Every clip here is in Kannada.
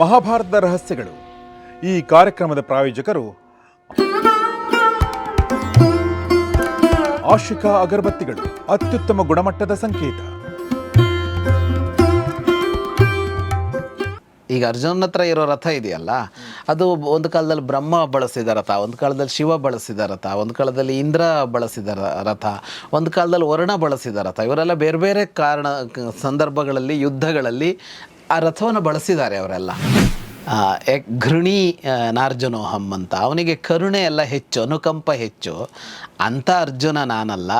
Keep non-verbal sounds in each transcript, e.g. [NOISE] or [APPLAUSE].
ಮಹಾಭಾರತದ ರಹಸ್ಯಗಳು. ಈ ಕಾರ್ಯಕ್ರಮದ ಪ್ರಾಯೋಜಕರು ಆಶಿಕಾ ಅಗರಬತ್ತಿಗಳು, ಅತ್ಯುತ್ತಮ ಗುಣಮಟ್ಟದ ಸಂಕೇತ. ಈಗ ಅರ್ಜುನನ ಹತ್ರ ಇರೋ ರಥ ಇದೆಯಲ್ಲ, ಅದು ಒಂದು ಕಾಲದಲ್ಲಿ ಬ್ರಹ್ಮ ಬಳಸಿದ ರಥ, ಒಂದು ಕಾಲದಲ್ಲಿ ಶಿವ ಬಳಸಿದ ರಥ, ಒಂದು ಕಾಲದಲ್ಲಿ ಇಂದ್ರ ಬಳಸಿದ ರಥ, ಒಂದು ಕಾಲದಲ್ಲಿ ವರ್ಣ ಬಳಸಿದ ರಥ, ಇವರೆಲ್ಲ ಬೇರೆ ಬೇರೆ ಕಾರಣ ಸಂದರ್ಭಗಳಲ್ಲಿ, ಯುದ್ಧಗಳಲ್ಲಿ ಆ ರಥವನ್ನು ಬಳಸಿದ್ದಾರೆ ಅವರೆಲ್ಲ. ಘೃಣಿ ನಾರ್ಜುನೋಹಂ ಅಂತ. ಅವನಿಗೆ ಕರುಣೆ ಎಲ್ಲ ಹೆಚ್ಚು ಅನುಕಂಪ ಹೆಚ್ಚು. ಅಂಥ ಅರ್ಜುನ ನಾನಲ್ಲ.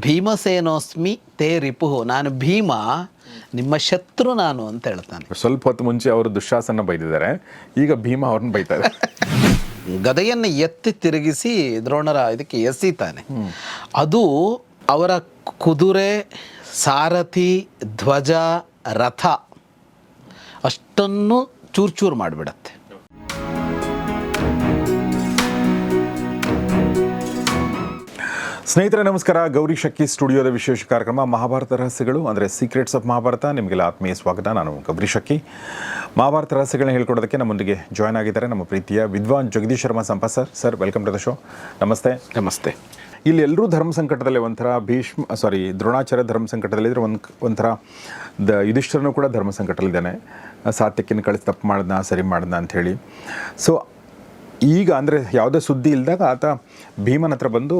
ಭೀಮಸೇನೋಸ್ಮಿ ತೇ ರಿಪುಹು. ನಾನು ಭೀಮ ನಿಮ್ಮ ಶತ್ರು ನಾನು ಅಂತ ಹೇಳ್ತಾನೆ. ಸ್ವಲ್ಪ ಹೊತ್ತು ಮುಂಚೆ ಅವರು ದುಶ್ಯಾಸನ ಬೈದಿದ್ದಾರೆ. ಈಗ ಭೀಮ ಅವ್ರನ್ನ ಬೈತಾರೆ. [LAUGHS] ಗದೆಯನ್ನು ಎತ್ತಿ ತಿರುಗಿಸಿ ದ್ರೋಣರ ಇದಕ್ಕೆ ಎಸಿತಾನೆ. ಅದು ಅವರ ಕುದುರೆ ಸಾರಥಿ ಧ್ವಜ ರಥ ಅಷ್ಟನ್ನು ಚೂರು ಚೂರು ಮಾಡಿಬಿಡತ್ತೆ. ಸ್ನೇಹಿತರೆ ನಮಸ್ಕಾರ. ಗೌರಿ ಶಕ್ಕಿ ಸ್ಟುಡಿಯೋದ ವಿಶೇಷ ಕಾರ್ಯಕ್ರಮ ಮಹಾಭಾರತ ರಹಸ್ಯಗಳು ಅಂದರೆ ಸೀಕ್ರೆಟ್ಸ್ ಆಫ್ ಮಹಾಭಾರತ. ನಿಮಗೆಲ್ಲ ಆತ್ಮೀಯ ಸ್ವಾಗತ. ನಾನು ಗೌರಿ ಶಕ್ಕಿ ಮಹಾಭಾರತ ರಹಸ್ಯಗಳನ್ನ ಹೇಳ್ಕೊಡೋದಕ್ಕೆ ನಮ್ಮೊಂದಿಗೆ ಜಾಯ್ನ್ ಆಗಿದ್ದಾರೆ ನಮ್ಮ ಪ್ರೀತಿಯ ವಿದ್ವಾನ್ Jagadish Sharma ಸಂಪ sir. Sir welcome to the show ನಮಸ್ತೆ. ನಮಸ್ತೆ. ಇಲ್ಲಿ ಎಲ್ಲರೂ ಧರ್ಮ ಸಂಕಟದಲ್ಲಿ ಒಂಥರ ಭೀಷ್ಮ ಸಾರಿ ದ್ರೋಣಾಚಾರ್ಯ ಧರ್ಮ ಸಂಕಟದಲ್ಲಿದ್ದರೆ ಒಂದು ಒಂಥರ ದ ಯುಧಿಷ್ಠರನು ಕೂಡ ಧರ್ಮ ಸಂಕಟದಲ್ಲಿದ್ದಾನೆ. ಸಾತ್ಯಕ್ಕಿನ ಕಳಿಸಿ ತಪ್ಪು ಮಾಡ್ದ ಸರಿ ಮಾಡ್ದ ಅಂಥೇಳಿ ಸೊ ಈಗ ಅಂದರೆ ಯಾವುದೇ ಸುದ್ದಿ ಇಲ್ಲದಾಗ ಆತ ಭೀಮನ ಹತ್ರ ಬಂದು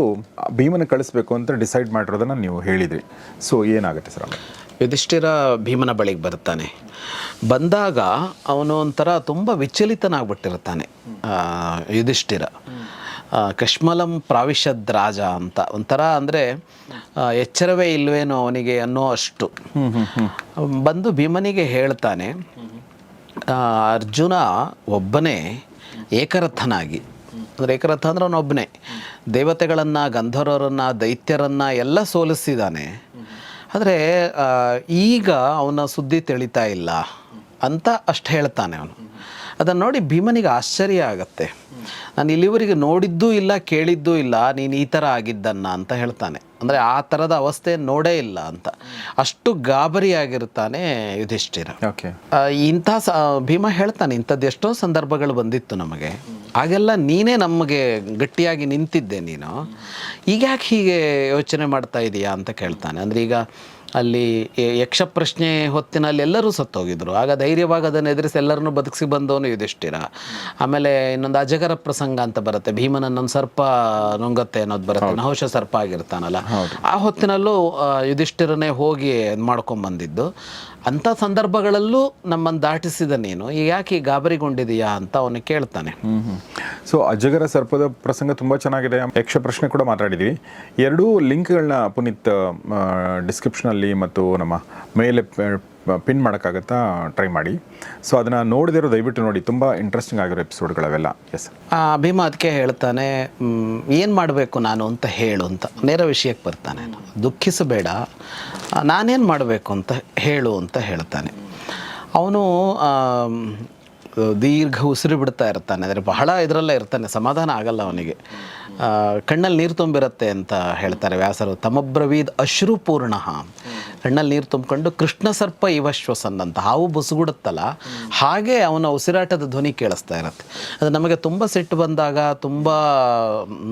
ಭೀಮನ ಕಳಿಸ್ಬೇಕು ಅಂತ ಡಿಸೈಡ್ ಮಾಡಿರೋದನ್ನು ನೀವು ಹೇಳಿದ್ರಿ. ಸೊ ಏನಾಗುತ್ತೆ ಸರ್ ಯುಧಿಷ್ಠಿರ ಭೀಮನ ಬಳಿಗೆ ಬರ್ತಾನೆ ಬಂದಾಗ ಅವನು ಒಂಥರ ತುಂಬ ವಿಚಲಿತನಾಗ್ಬಿಟ್ಟಿರ್ತಾನೆ ಯುಧಿಷ್ಠಿರ. ಕಶ್ಮಲಂ ಪ್ರಾವಿಶದ್ ರಾಜ ಅಂತ. ಒಂಥರ ಅಂದರೆ ಎಚ್ಚರವೇ ಇಲ್ವೇನೋ ಅವನಿಗೆ ಅನ್ನೋ ಅಷ್ಟು ಬಂದು ಭೀಮನಿಗೆ ಹೇಳ್ತಾನೆ ಅರ್ಜುನ ಒಬ್ಬನೇ ಏಕರಥನಾಗಿ. ಅಂದರೆ ಏಕರಥ ಅಂದ್ರೆ ಅವನೊಬ್ಬನೇ ದೇವತೆಗಳನ್ನು, ಗಂಧರ್ವರನ್ನು, ದೈತ್ಯರನ್ನು ಎಲ್ಲ ಸೋಲಿಸಿದ್ದಾನೆ ಆದರೆ ಈಗ ಅವನ ಸುದ್ದಿ ತಿಳಿತಾ ಇಲ್ಲ ಅಂತ ಅಷ್ಟು ಹೇಳ್ತಾನೆ ಅವನು. ಅದನ್ನು ನೋಡಿ ಭೀಮನಿಗೆ ಆಶ್ಚರ್ಯ ಆಗತ್ತೆ. ನಾನು ಇಲ್ಲಿವರೆಗೆ ನೋಡಿದ್ದೂ ಇಲ್ಲ ಕೇಳಿದ್ದೂ ಇಲ್ಲ ನೀನು ಈ ಥರ ಆಗಿದ್ದನ್ನ ಅಂತ ಹೇಳ್ತಾನೆ. ಅಂದರೆ ಆ ಥರದ ಅವಸ್ಥೆ ನೋಡೇ ಇಲ್ಲ ಅಂತ. ಅಷ್ಟು ಗಾಬರಿಯಾಗಿರ್ತಾನೆ ಯುಧಿಷ್ಠಿರ. ಓಕೆ ಇಂಥ ಸ ಭೀಮ ಹೇಳ್ತಾನೆ ಇಂಥದ್ದು ಎಷ್ಟೋ ಸಂದರ್ಭಗಳು ಬಂದಿತ್ತು ನಮಗೆ. ಆಗೆಲ್ಲ ನೀನೇ ನಮಗೆ ಗಟ್ಟಿಯಾಗಿ ನಿಂತಿದ್ದೆ ನೀನು. ಈಗ ಯಾಕೆ ಹೀಗೆ ಯೋಚನೆ ಮಾಡ್ತಾ ಇದೀಯಾ ಅಂತ ಕೇಳ್ತಾನೆ. ಅಂದರೆ ಈಗ ಅಲ್ಲಿ ಯಕ್ಷಪ್ರಶ್ನೆ ಯಕ್ಷ ಪ್ರಶ್ನೆ ಹೊತ್ತಿನಲ್ಲಿ ಎಲ್ಲರೂ ಸತ್ತೋಗಿದ್ರು. ಆಗ ಧೈರ್ಯವಾಗಿ ಅದನ್ನು ಎದುರಿಸಿ ಎಲ್ಲರನ್ನೂ ಬದುಕಿಸಿ ಬಂದವನು ಯುಧಿಷ್ಠಿರ. ಆಮೇಲೆ ಇನ್ನೊಂದು ಅಜಗರ ಪ್ರಸಂಗ ಅಂತ ಬರುತ್ತೆ. ಭೀಮನನ್ನೊಂದು ಸರ್ಪ ನುಂಗತ್ತೆ ಅನ್ನೋದು ಬರುತ್ತೆ. ನಹುಶ ಸರ್ಪ ಆಗಿರ್ತಾನಲ್ಲ. ಆ ಹೊತ್ತಿನಲ್ಲೂ ಯುಧಿಷ್ಠಿರನೇ ಹೋಗಿ ಇದ್ ಮಾಡ್ಕೊಂಡ್ ಬಂದಿದ್ದು ಅಂಥ ಸಂದರ್ಭಗಳಲ್ಲೂ ನಮ್ಮನ್ನು ದಾಟಿಸಿದ ನೀನು ಯಾಕೆ ಗಾಬರಿಗೊಂಡಿದೆಯಾ ಅಂತ ಅವನು ಕೇಳ್ತಾನೆ. ಸೊ ಅಜಗರ ಸರ್ಪದ ಪ್ರಸಂಗ ತುಂಬ ಚೆನ್ನಾಗಿದೆ. ಯಕ್ಷ ಪ್ರಶ್ನೆ ಕೂಡ ಮಾತಾಡಿದ್ವಿ. ಎರಡೂ ಲಿಂಕ್ಗಳನ್ನ ಪುನೀತ್ ಡಿಸ್ಕ್ರಿಪ್ಷನಲ್ಲಿ ಮತ್ತು ನಮ್ಮ ಮೇಲೆ ಪಿನ್ ಮಾಡೋಕ್ಕಾಗತ್ತಾ ಟ್ರೈ ಮಾಡಿ. ಸೊ ಅದನ್ನು ನೋಡಿದಿರೋ ದಯವಿಟ್ಟು ನೋಡಿ. ತುಂಬ ಇಂಟ್ರೆಸ್ಟಿಂಗ್ ಆಗಿರೋ ಎಪಿಸೋಡ್ಗಳವೆಲ್ಲ ಎಸ್ ಆ, ಭೀಮ ಅದಕ್ಕೆ ಹೇಳ್ತಾನೆ ಏನು ಮಾಡಬೇಕು ನಾನು ಅಂತ ಹೇಳು ಅಂತ. ನೇರ ವಿಷಯಕ್ಕೆ ಬರ್ತಾನೆ ದುಃಖಿಸಬೇಡ. ನಾನೇನು ಮಾಡಬೇಕು ಅಂತ ಹೇಳು ಅಂತ ಹೇಳ್ತಾನೆ. ಅವನು ದೀರ್ಘ ಉಸಿರು ಬಿಡ್ತಾ ಇರ್ತಾನೆ. ಅಂದರೆ ಬಹಳ ಇದರಲ್ಲೇ ಇರ್ತಾನೆ. ಸಮಾಧಾನ ಆಗಲ್ಲ ಅವನಿಗೆ. ಕಣ್ಣಲ್ಲಿ ನೀರು ತುಂಬಿರುತ್ತೆ ಅಂತ ಹೇಳ್ತಾರೆ ವ್ಯಾಸರು. ತಮಬ್ರವೀದ್ ಅಶ್ರುಪೂರ್ಣ ಕಣ್ಣಲ್ಲಿ ನೀರು ತುಂಬಿಕೊಂಡು ಕೃಷ್ಣ ಸರ್ಪ ಇವಶ್ವಸನ್ ಅಂತ ಹಾವು ಬುಸುಗುಡುತ್ತಲ್ಲ. ಹಾಗೆ ಅವನ ಉಸಿರಾಟದ ಧ್ವನಿ ಕೇಳಿಸ್ತಾ ಇರುತ್ತೆ. ಅದು ನಮಗೆ ತುಂಬ ಸಿಟ್ಟು ಬಂದಾಗ ತುಂಬ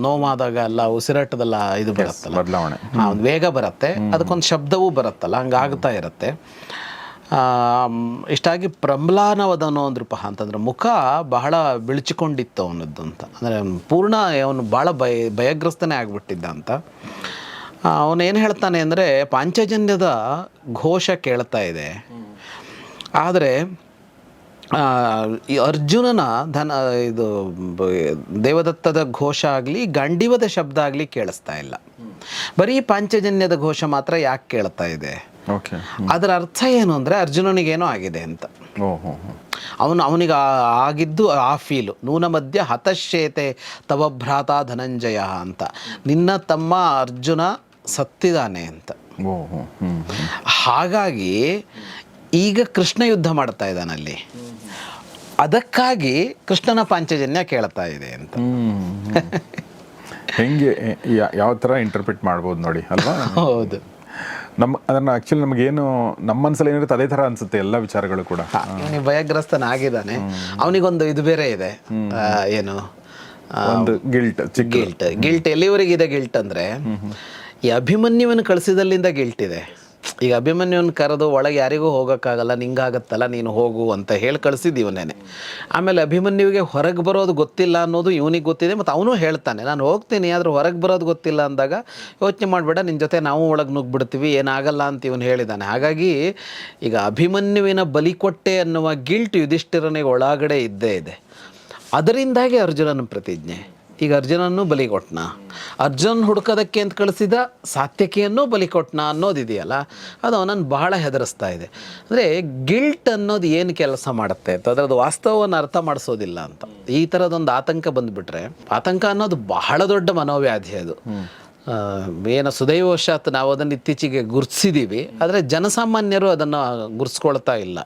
ನೋವಾದಾಗ ಎಲ್ಲ ಉಸಿರಾಟದಲ್ಲ ಇದು ಬರುತ್ತಲ್ಲ. ಬದಲಾವಣೆ. ವೇಗ ಬರುತ್ತೆ. ಅದಕ್ಕೊಂದು ಶಬ್ದವೂ ಬರುತ್ತಲ್ಲ. ಹಂಗಾಗ್ತಾ ಇರುತ್ತೆ. ಇಷ್ಟಾಗಿ ಪ್ರಮ್ಲಾನವದನೋ ಅಂದ್ರಪ್ಪ ಅಂತಂದ್ರೆ ಮುಖ ಬಹಳ ಬಿಳಿಚಿಕೊಂಡಿತ್ತು ಅವನದ್ದು ಅಂತ. ಅಂದರೆ ಪೂರ್ಣ, ಅವನು ಭಾಳ ಭಯ, ಭಯಗ್ರಸ್ತನೇ ಆಗಿಬಿಟ್ಟಿದ್ದ ಅಂತ. ಅವನೇನು ಹೇಳ್ತಾನೆ ಅಂದರೆ ಪಾಂಚಜನ್ಯದ ಘೋಷ ಕೇಳ್ತಾ ಇದೆ. ಆದರೆ ಈ ಅರ್ಜುನನ ಧನ, ಇದು ದೇವದತ್ತದ ಘೋಷ ಆಗಲಿ, ಗಂಡಿವದ ಶಬ್ದ ಆಗಲಿ ಕೇಳಿಸ್ತಾ ಇಲ್ಲ. ಬರೀ ಪಾಂಚಜನ್ಯದ ಘೋಷ ಮಾತ್ರ ಯಾಕೆ ಕೇಳ್ತಾ ಇದೆ? ಅದರ ಅರ್ಥ ಏನು ಅಂದರೆ ಅರ್ಜುನನಿಗೇನೋ ಆಗಿದೆ ಅಂತ. ಅವನು ಅವನಿಗೆ ಆಗಿದ್ದು ಆ ಫೀಲು ನೂನ ಮಧ್ಯ ಹತಶ್ಚೇತೆ ತವ ಭ್ರಾತ ಧನಂಜಯ ಅಂತ. ನಿನ್ನ ತಮ್ಮ ಅರ್ಜುನ ಸತ್ತಿದ್ದಾನೆ ಅಂತ. ಹಾಗಾಗಿ ಈಗ ಕೃಷ್ಣ ಯುದ್ಧ ಮಾಡ್ತಾ ಇದ್ದಾನಲ್ಲಿ ಅದಕ್ಕಾಗಿ ಕೃಷ್ಣನ ಪಾಂಚಜನ್ಯ ಕೇಳ್ತಾ ಇದೆ ಅಂತ. ಹೆಂಗೆ ಯಾವ ಥರ ಇಂಟರ್ಪ್ರಿಟ್ ಮಾಡ್ಬೋದು ನೋಡಿ ಅಲ್ವಾ? ಹೌದು. ನಮ್ಮ ಅದನ್ನು ಆ್ಯಕ್ಚುಲಿ ನಮಗೇನು ನಮ್ಮ ಮನಸ್ಸಲ್ಲಿ ಏನಿರುತ್ತೆ ಅದೇ ಥರ ಅನಿಸುತ್ತೆ ಎಲ್ಲ ವಿಚಾರಗಳು ಕೂಡ. ಇವನಿಗೆ ಭಯಗ್ರಸ್ತನಾಗಿದ್ದಾನೆ. ಅವನಿಗೊಂದು ಇದು ಬೇರೆ ಇದೆ. ಆ, ಏನು? ಒಂದು ಗಿಲ್ಟ್ ಚಿಕ್ಕ ಗಿಲ್ಟ್ ಗಿಲ್ಟ್ ಎಲ್ಲಿವರೆಗಿದೆ ಗಿಲ್ಟ್ ಅಂದ್ರೆ ಈ ಅಭಿಮನ್ಯುವನ್ನು ಕಳಿಸಿದಲ್ಲಿಂದ ಗಿಲ್ಟ್ ಇದೆ. ಈಗ ಅಭಿಮನ್ಯುವನ್ನು ಕರೆದು ಒಳಗೆ ಯಾರಿಗೂ ಹೋಗೋಕ್ಕಾಗಲ್ಲ, ನಿಂಗಾಗತ್ತಲ್ಲ, ನೀನು ಹೋಗು ಅಂತ ಹೇಳಿ ಕಳಿಸಿದ್ದು ಇವನೇನೆ ಆಮೇಲೆ ಅಭಿಮನ್ಯುವಿಗೆ ಹೊರಗೆ ಬರೋದು ಗೊತ್ತಿಲ್ಲ ಅನ್ನೋದು ಇವನಿಗೆ ಗೊತ್ತಿದೆ, ಮತ್ತು ಅವನು ಹೇಳ್ತಾನೆ, ನಾನು ಹೋಗ್ತೀನಿ, ಆದರೆ ಹೊರಗೆ ಬರೋದು ಗೊತ್ತಿಲ್ಲ ಅಂದಾಗ ಯೋಚನೆ ಮಾಡಬೇಡ ನಿನ್ನ ಜೊತೆ ನಾವು ಒಳಗೆ ನುಗ್ಬಿಡ್ತೀವಿ, ಏನಾಗಲ್ಲ ಅಂತ ಇವನು ಹೇಳಿದ್ದಾನೆ ಹಾಗಾಗಿ ಈಗ ಅಭಿಮನ್ಯುವಿನ ಬಲಿಕೊಟ್ಟೆ ಅನ್ನುವ ಗಿಲ್ಟ್ ಯುಧಿಷ್ಠಿರನಿಗೆ ಒಳಗಡೆ ಇದ್ದೇ ಇದೆ. ಅದರಿಂದಾಗಿ ಅರ್ಜುನನ ಪ್ರತಿಜ್ಞೆ. ಈಗ ಅರ್ಜುನನ್ನು ಬಲಿ ಕೊಟ್ಟನ ಅರ್ಜುನ್ ಹುಡುಕೋದಕ್ಕೆ ಅಂತ ಕಳಿಸಿದ ಸಾತ್ಯಕಿಯನ್ನು ಬಲಿ ಅನ್ನೋದಿದೆಯಲ್ಲ, ಅದು ಅವನನ್ನು ಬಹಳ ಹೆದರಿಸ್ತಾ ಇದೆ. ಅಂದರೆ ಗಿಲ್ಟ್ ಅನ್ನೋದು ಏನು ಕೆಲಸ ಮಾಡುತ್ತೆ ಅಂತ, ಅದರದ್ದು ವಾಸ್ತವವನ್ನು ಅರ್ಥ ಮಾಡಿಸೋದಿಲ್ಲ ಅಂತ. ಈ ಥರದೊಂದು ಆತಂಕ ಬಂದುಬಿಟ್ರೆ, ಆತಂಕ ಅನ್ನೋದು ಬಹಳ ದೊಡ್ಡ ಮನೋವ್ಯಾಧಿ ಅದು. ಏನು ಸುದೈವಶಾತ್ ನಾವು ಅದನ್ನು ಇತ್ತೀಚೆಗೆ ಗುರುತಿಸಿದ್ದೀವಿ ಆದರೆ ಜನಸಾಮಾನ್ಯರು ಅದನ್ನು ಗುರ್ಸ್ಕೊಳ್ತಾ ಇಲ್ಲ.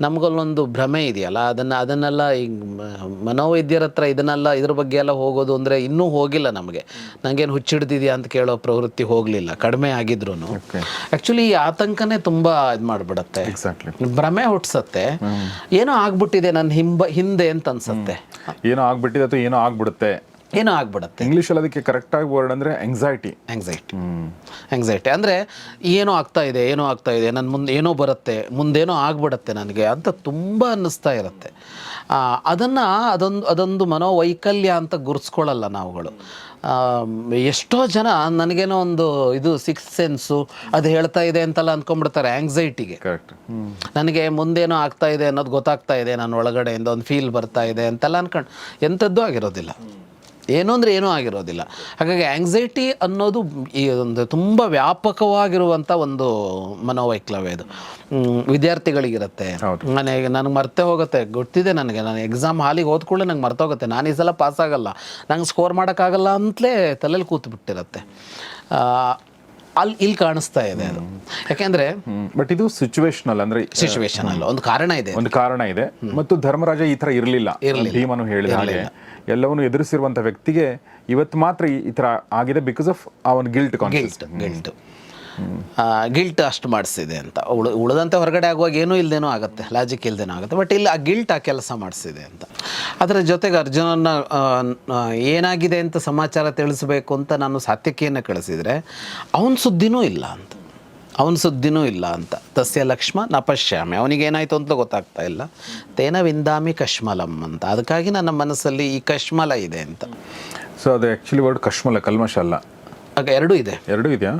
ನಮಗಲ್ಲೊಂದು ಭ್ರಮೆ ಇದೆಯಲ್ಲ ಅದನ್ನು ಅದನ್ನೆಲ್ಲ ಈಗ ಮ- ಮನೋವೈದ್ಯರ ಹತ್ರ ಇದನ್ನೆಲ್ಲ ಇದ್ರ ಬಗ್ಗೆ ಎಲ್ಲ ಹೋಗೋದು ಅಂದರೆ ಇನ್ನೂ ಹೋಗಿಲ್ಲ ನಮಗೆ. ನನಗೇನು ಹುಚ್ಚಿಡ್ದಿದೆಯಾ ಅಂತ ಕೇಳೋ ಪ್ರವೃತ್ತಿ ಹೋಗಲಿಲ್ಲ ಕಡಿಮೆ ಆಗಿದ್ರು ಆ್ಯಕ್ಚುಲಿ ಈ ಆತಂಕನೇ ತುಂಬ ಇದು ಮಾಡಿಬಿಡತ್ತೆ. ಭ್ರಮೆ ಹುಟ್ಟಿಸತ್ತೆ ಏನೋ ಆಗ್ಬಿಟ್ಟಿದೆ ನನ್ನ ಹಿಂಬ ಹಿಂದೆ ಅಂತ ಅನ್ಸತ್ತೆ. ಏನೋ ಆಗ್ಬಿಟ್ಟಿದೆ ಅಥವಾ ಏನೋ ಆಗ್ಬಿಡುತ್ತೆ. ಏನೋ ಆಗ್ಬಿಡತ್ತೆ ಇಂಗ್ಲೀಷಲ್ಲಿ ಅದಕ್ಕೆ ಕರೆಕ್ಟಾಗಿ ವರ್ಡ್ ಅಂದರೆ ಎಂಗ್ಸೈಟಿ ಆಂಗ್ಸೈಟಿ ಆಂಗ್ಸೈಟಿ ಅಂದರೆ ಏನೋ ಆಗ್ತಾ ಇದೆ ಏನೋ ಆಗ್ತಾ ಇದೆ ನನ್ನ ಮುಂದೆ ಏನೋ ಬರುತ್ತೆ ಮುಂದೇನೋ ಆಗ್ಬಿಡತ್ತೆ ನನಗೆ ಅಂತ ತುಂಬ ಅನ್ನಿಸ್ತಾ ಇರುತ್ತೆ. ಅದನ್ನು ಅದೊಂದು ಅದೊಂದು ಮನೋವೈಕಲ್ಯ ಅಂತ ಗುರ್ಸ್ಕೊಳ್ಳಲ್ಲ ನಾವುಗಳು. ಎಷ್ಟೋ ಜನ ನನಗೇನೋ ಒಂದು ಇದು ಸಿಕ್ಸ್ ಸೆನ್ಸು ಅದು ಹೇಳ್ತಾ ಇದೆ ಅಂತೆಲ್ಲ ಅಂದ್ಕೊಂಡ್ಬಿಡ್ತಾರೆ ಆಂಗ್ಸೈಟಿಗೆ ಕರೆಕ್ಟ್ ನನಗೆ ಮುಂದೇನೋ ಆಗ್ತಾ ಇದೆ ಅನ್ನೋದು ಗೊತ್ತಾಗ್ತಾ ಇದೆ ನಾನು ಒಳಗಡೆಯಿಂದ ಒಂದು ಫೀಲ್ ಬರ್ತಾ ಇದೆ ಅಂತೆಲ್ಲ ಅನ್ಕೊಂಡು ಎಂಥದ್ದು ಆಗಿರೋದಿಲ್ಲ. ಏನು ಅಂದರೆ ಏನೂ ಆಗಿರೋದಿಲ್ಲ. ಹಾಗಾಗಿ ಆ್ಯಂಗ್ಸೈಟಿ ಅನ್ನೋದು ಈ ಒಂದು ತುಂಬ ವ್ಯಾಪಕವಾಗಿರುವಂಥ ಒಂದು ಮನೋವೈಕ್ಲವ್ಯ ಇದು. ವಿದ್ಯಾರ್ಥಿಗಳಿಗಿರುತ್ತೆ. ನನಗೆ ನನಗೆ ಮರ್ತೆ ಹೋಗುತ್ತೆ. ಗೊತ್ತಿದೆ ನನಗೆ ನಾನು ಎಕ್ಸಾಮ್ ಹಾಲಿಗೆ ಹೋದ್ಕೊಳ್ಳೆ ನಂಗೆ ಮರ್ತೋಗುತ್ತೆ ನಾನು ಈ ಸಲ ಪಾಸ್ ಆಗಲ್ಲ. ನಂಗೆ ಸ್ಕೋರ್ ಮಾಡೋಕ್ಕಾಗಲ್ಲ ಅಂತಲೇ ತಲೆಯಲ್ಲಿ ಕೂತು ಬಿಟ್ಟಿರುತ್ತೆ ಅಲ್ಲಿ ಇಲ್ಲಿ ಕಾಣಿಸ್ತಾ ಇದೆ ಅದು. ಯಾಕೆಂದ್ರೆ ಬಟ್ ಇದು ಸಿಚುವೇಶನಲ್ ಅಂದ್ರೆ ಸಿಚುವೇಶನ್ ಅಲ್ಲ. ಒಂದು ಕಾರಣ ಇದೆ. ಒಂದು ಕಾರಣ ಇದೆ. ಮತ್ತು ಧರ್ಮರಾಜ ಈ ತರ ಇರಲಿಲ್ಲ. ಭೀಮನು ಹೇಳಿದ ಹಾಗೆ. ಎಲ್ಲವನ್ನು ಎದುರಿಸಿರುವಂಥ ವ್ಯಕ್ತಿಗೆ ಇವತ್ತು ಮಾತ್ರ ಈ- ಥರ ಆಗಿದೆ ಬಿಕಾಸ್ ಆಫ್ ಅವನ್ ಗಿಲ್ಟ್ ಗಿಲ್ಟ್ ಗಿಲ್ಟ್ ಗಿಲ್ಟ್ ಅಷ್ಟು ಮಾಡಿಸಿದೆ ಅಂತ. ಉಳು ಉಳಿದಂತೆ ಹೊರಗಡೆ ಆಗುವಾಗ ಏನೂ ಇಲ್ಲದೇನೋ ಆಗುತ್ತೆ ಲಾಜಿಕ್ ಇಲ್ಲದೇನೋ ಆಗುತ್ತೆ. ಬಟ್ ಇಲ್ಲಿ, ಆ ಗಿಲ್ಟ್ ಆ ಕೆಲಸ ಮಾಡಿಸಿದೆ ಅಂತ. ಅದರ ಜೊತೆಗೆ ಅರ್ಜುನನ ಏನಾಗಿದೆ ಅಂತ ಸಮಾಚಾರ ತಿಳಿಸ್ಬೇಕು ಅಂತ ನಾನು ಸಾತ್ಯಕಿಯನ್ನು ಕಳಿಸಿದರೆ, ಅವನ ಸುದ್ದಿನೂ ಇಲ್ಲ ಅಂತ. ಅವನ ಸುದ್ದಿನೂ ಇಲ್ಲ ಅಂತ. ತಸ್ಯ ಲಕ್ಷ್ಮ ನ ಪಶ್ಯಾಮಿ ಅವನಿಗೆ ಏನಾಯ್ತು ಅಂತ ಗೊತ್ತಾಗ್ತಾ ಇಲ್ಲ. ತೇನ ವಿಂದಾಮಿ ಕಶ್ಮಲಂ ಅಂತ. ಅದಕ್ಕಾಗಿ ನನ್ನ ಮನಸ್ಸಲ್ಲಿ ಈ ಕಶ್ಮಲ ಇದೆ ಅಂತ. ಸೊ ಅದು ಆ್ಯಕ್ಚುಲಿ ವರ್ಡ್ ಕಶ್ಮಲ ಕಲ್ಮಶ ಅಲ್ಲ. ಆಗ ಎರಡೂ ಇದೆ. ಎರಡೂ ಇದೆಯಾ?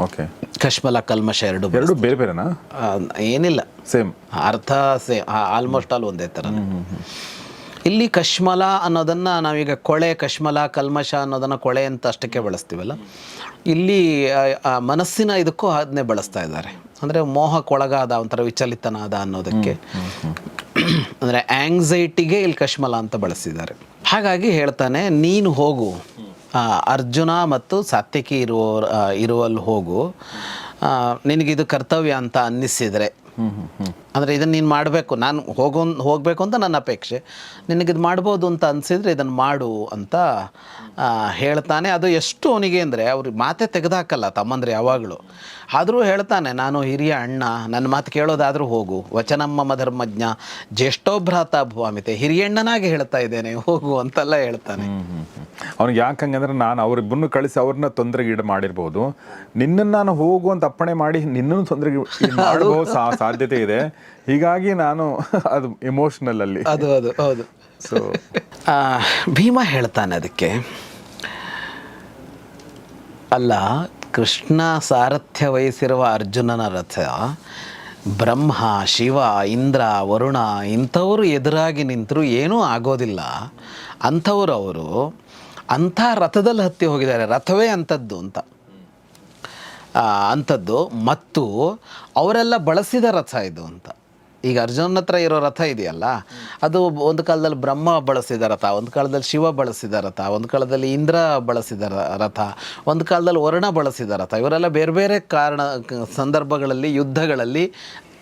ಓಕೆ ಕಶ್ಮಲ ಕಲ್ಮಶ ಎರಡು ಎರಡು ಬೇರೆ ಬೇರೆನಾ? ಏನಿಲ್ಲ. ಸೇಮ್ ಅರ್ಥ ಸೇಮ್ ಆಲ್ಮೋಸ್ಟ್ ಆಲ್ ಒಂದೇ ಥರ. ಇಲ್ಲಿ ಕಶ್ಮಲ ಅನ್ನೋದನ್ನು ನಾವೀಗ ಕೊಳೆ ಕಶ್ಮಲ ಕಲ್ಮಶ ಅನ್ನೋದನ್ನು ಕೊಳೆ ಅಂತ ಅಷ್ಟಕ್ಕೆ ಬಳಸ್ತೀವಲ್ಲ? ಇಲ್ಲಿ ಮನಸ್ಸಿನ ಇದಕ್ಕೂ ಅದನ್ನೇ ಬಳಸ್ತಾ ಇದ್ದಾರೆ. ಅಂದರೆ ಮೋಹಕ್ಕೊಳಗಾದ ಒಂಥರ ವಿಚಲಿತನಾದ ಅನ್ನೋದಕ್ಕೆ. ಅಂದರೆ ಆಂಗ್ಸೈಟಿಗೆ ಇಲ್ಲಿ ಕಶ್ಮಲ ಅಂತ ಬಳಸಿದ್ದಾರೆ. ಹಾಗಾಗಿ ಹೇಳ್ತಾನೆ ನೀನು ಹೋಗು. ಅರ್ಜುನ ಮತ್ತು ಸಾತ್ಯಕಿ ಇರುವ ಇರುವಲ್ಲಿ ಹೋಗು. ನಿನಗಿದು ಕರ್ತವ್ಯ ಅಂತ ಅನ್ನಿಸಿದರೆ ಅಂದರೆ ಇದನ್ನು ನೀನು ಮಾಡಬೇಕು, ನಾನು ಹೋಗೋ ಹೋಗಬೇಕು ಅಂತ ನನ್ನ ಅಪೇಕ್ಷೆ. ನಿನಗಿದು ಮಾಡ್ಬೋದು ಅಂತ ಅನಿಸಿದರೆ ಇದನ್ನು ಮಾಡು ಅಂತ ಹೇಳ್ತಾನೆ. ಅದು ಎಷ್ಟು ಅವನಿಗೆ ಅಂದರೆ ಅವ್ರಿಗೆ ಮಾತೆ ತೆಗೆದಾಕಲ್ಲ ತಮ್ಮಂದ್ರೆ ಯಾವಾಗಲೂ. ಆದರೂ ಹೇಳ್ತಾನೆ ನಾನು ಹಿರಿಯ ಅಣ್ಣ ನನ್ನ ಮಾತು ಕೇಳೋದಾದರೂ ಹೋಗು. ವಚನಮ್ಮ ಧರ್ಮಜ್ಞ ಜ್ಯೇಷ್ಠೋಭ್ರಾತ ಭುವಾಮಿತೆ. ಹಿರಿಯಣ್ಣನಾಗಿ ಹೇಳ್ತಾ ಇದ್ದೇನೆ ಹೋಗು ಅಂತೆಲ್ಲ ಹೇಳ್ತಾನೆ. ಅವ್ನಿಗೆ ಯಾಕೆ ಹಂಗಂದ್ರೆ ನಾನು ಅವ್ರಿಬ್ಬನ್ನು ಕಳಿಸಿ ಅವ್ರನ್ನ ತೊಂದರೆಗೆ ಈಡು ಮಾಡಿರ್ಬೋದು. ನಿನ್ನನ್ನು ನಾನು ಹೋಗು ಅಂತ ಅಪ್ಪಣೆ ಮಾಡಿ ನಿನ್ನನ್ನು ತೊಂದರೆಗೆ [LAUGHS] ಮಾಡಬಹುದು ಸಾಧ್ಯತೆ ಇದೆ. ಹೀಗಾಗಿ ನಾನು ಅದು ಎಮೋಷನಲ್ ಅಲ್ಲಿ. ಅದು ಅದು ಹೌದು. ಸೊ ಭೀಮ ಹೇಳ್ತಾನೆ ಅದಕ್ಕೆ ಅಲ್ಲ ಕೃಷ್ಣ ಸಾರಥ್ಯ ವಹಿಸಿರುವ ಅರ್ಜುನನ ರಥ, ಬ್ರಹ್ಮ, ಶಿವ, ಇಂದ್ರ, ವರುಣ ಇಂಥವರು ಎದುರಾಗಿ ನಿಂತರೂ ಏನೂ ಆಗೋದಿಲ್ಲ. ಅಂಥವ್ರು ಅವರು ಅಂಥ ರಥದಲ್ಲಿ ಹತ್ತಿ ಹೋಗಿದ್ದಾರೆ. ರಥವೇ ಅಂಥದ್ದು ಅಂತ. ಅಂಥದ್ದು. ಮತ್ತು ಅವರೆಲ್ಲ ಬಳಸಿದ ರಥ ಇದು ಅಂತ. ಈಗ ಅರ್ಜುನ ಹತ್ರ ಇರೋ ರಥ ಇದೆಯಲ್ಲ ಅದು ಒಂದು ಕಾಲದಲ್ಲಿ ಬ್ರಹ್ಮ ಬಳಸಿದ ರಥ ಒಂದು ಕಾಲದಲ್ಲಿ ಶಿವ ಬಳಸಿದ ರಥ ಒಂದು ಕಾಲದಲ್ಲಿ ಇಂದ್ರ ಬಳಸಿದ ರಥ ಒಂದು ಕಾಲದಲ್ಲಿ ವರ್ಣ ಬಳಸಿದ ರಥ ಇವರೆಲ್ಲ ಬೇರೆ ಬೇರೆ ಕಾರಣ ಸಂದರ್ಭಗಳಲ್ಲಿ ಯುದ್ಧಗಳಲ್ಲಿ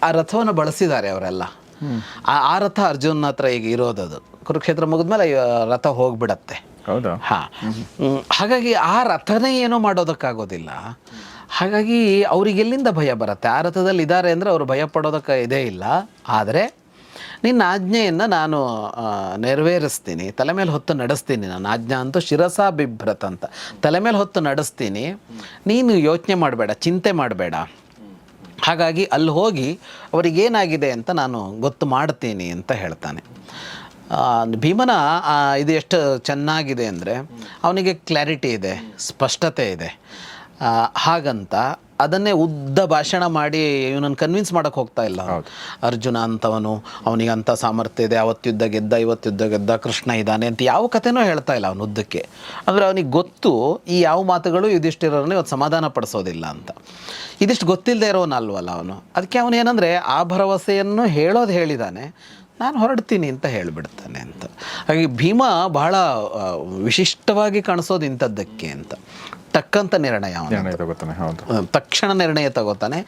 ಆ ರಥವನ್ನು ಬಳಸಿದ್ದಾರೆ ಅವರೆಲ್ಲ. ಆ ಆ ರಥ ಅರ್ಜುನ ಹತ್ರ ಈಗ ಇರೋದದು. ಕುರುಕ್ಷೇತ್ರ ಮುಗಿದ್ಮೇಲೆ ರಥ ಹೋಗ್ಬಿಡತ್ತೆ. ಹೌದಾ? ಹಾ. ಹಾಗಾಗಿ ಆ ರಥನೇ ಏನೂ ಮಾಡೋದಕ್ಕಾಗೋದಿಲ್ಲ. ಹಾಗಾಗಿ ಅವರಿಗೆಲ್ಲಿಂದ ಭಯ ಬರುತ್ತೆ? ಆ ರಥದಲ್ಲಿ ಇದ್ದಾರೆ ಅಂದರೆ ಅವರು ಭಯ ಪಡೋದಕ್ಕೆ ಇದೇ ಇಲ್ಲ. ಆದರೆ ನಿನ್ನ ಆಜ್ಞೆಯನ್ನು ನಾನು ನೆರವೇರಿಸ್ತೀನಿ. ತಲೆ ಮೇಲೆ ಹೊತ್ತು ನಡೆಸ್ತೀನಿ ನಾನು. ಆಜ್ಞಾ ಅಂತೂ ಶಿರಸ ಬಿಭ್ರತ ಅಂತ. ತಲೆ ಮೇಲೆ ಹೊತ್ತು ನಡೆಸ್ತೀನಿ. ನೀನು ಯೋಚನೆ ಮಾಡಬೇಡ, ಚಿಂತೆ ಮಾಡಬೇಡ. ಹಾಗಾಗಿ ಅಲ್ಲಿ ಹೋಗಿ ಅವರಿಗೇನಾಗಿದೆ ಅಂತ ನಾನು ಗೊತ್ತು ಮಾಡ್ತೀನಿ ಅಂತ ಹೇಳ್ತಾನೆ. ಭೀಮನ ಇದು ಎಷ್ಟು ಚೆನ್ನಾಗಿದೆ ಅಂದರೆ ಅವನಿಗೆ ಕ್ಲಾರಿಟಿ ಇದೆ, ಸ್ಪಷ್ಟತೆ ಇದೆ. ಹಾಗಂತ ಅದನ್ನೇ ಉದ್ದ ಭಾಷಣ ಮಾಡಿ ಇವನನ್ನು ಕನ್ವಿನ್ಸ್ ಮಾಡೋಕ್ಕೆ ಹೋಗ್ತಾ ಇಲ್ಲ. ಅರ್ಜುನ ಅಂತವನು ಅವನಿಗೆ ಅಂಥ ಸಾಮರ್ಥ್ಯ ಇದೆ ಅವತ್ತು ಯುದ್ಧ ಗೆದ್ದ ಇವತ್ತು ಯುದ್ಧ ಗೆದ್ದ ಕೃಷ್ಣ ಇದ್ದಾನೆ ಅಂತ ಯಾವ ಕಥೆನೂ ಹೇಳ್ತಾ ಇಲ್ಲ ಅವನು ಉದ್ದಕ್ಕೆ. ಅಂದರೆ ಅವನಿಗೆ ಗೊತ್ತು ಈ ಯಾವ ಮಾತುಗಳು ಯುಧಿಷ್ಠಿರನ್ನು ಇವತ್ತು ಸಮಾಧಾನ ಪಡಿಸೋದಿಲ್ಲ ಅಂತ. ಇದಿಷ್ಟು ಗೊತ್ತಿಲ್ಲದೆ ಇರೋನಲ್ವಲ್ಲ ಅವನು. ಅದಕ್ಕೆ ಅವನು ಏನಂದರೆ ಆ ಭರವಸೆಯನ್ನು ಹೇಳೋದು ಹೇಳಿದ್ದಾನೆ ನಾನು ಹೊರಡ್ತೀನಿ ಅಂತ ಹೇಳಿಬಿಡ್ತಾನೆ ಅಂತ. ಹಾಗೆ ಭೀಮ ಬಹಳ ವಿಶಿಷ್ಟವಾಗಿ ಕಾಣಿಸೋದು ಇಂಥದ್ದಕ್ಕೆ ಅಂತ. ತಕ್ಕಂಥ ನಿರ್ಣಯ ನಿರ್ಣಯ ತಗೋತಾನೆ ಹೌದು. ತಕ್ಷಣ ನಿರ್ಣಯ ತಗೋತಾನೆ.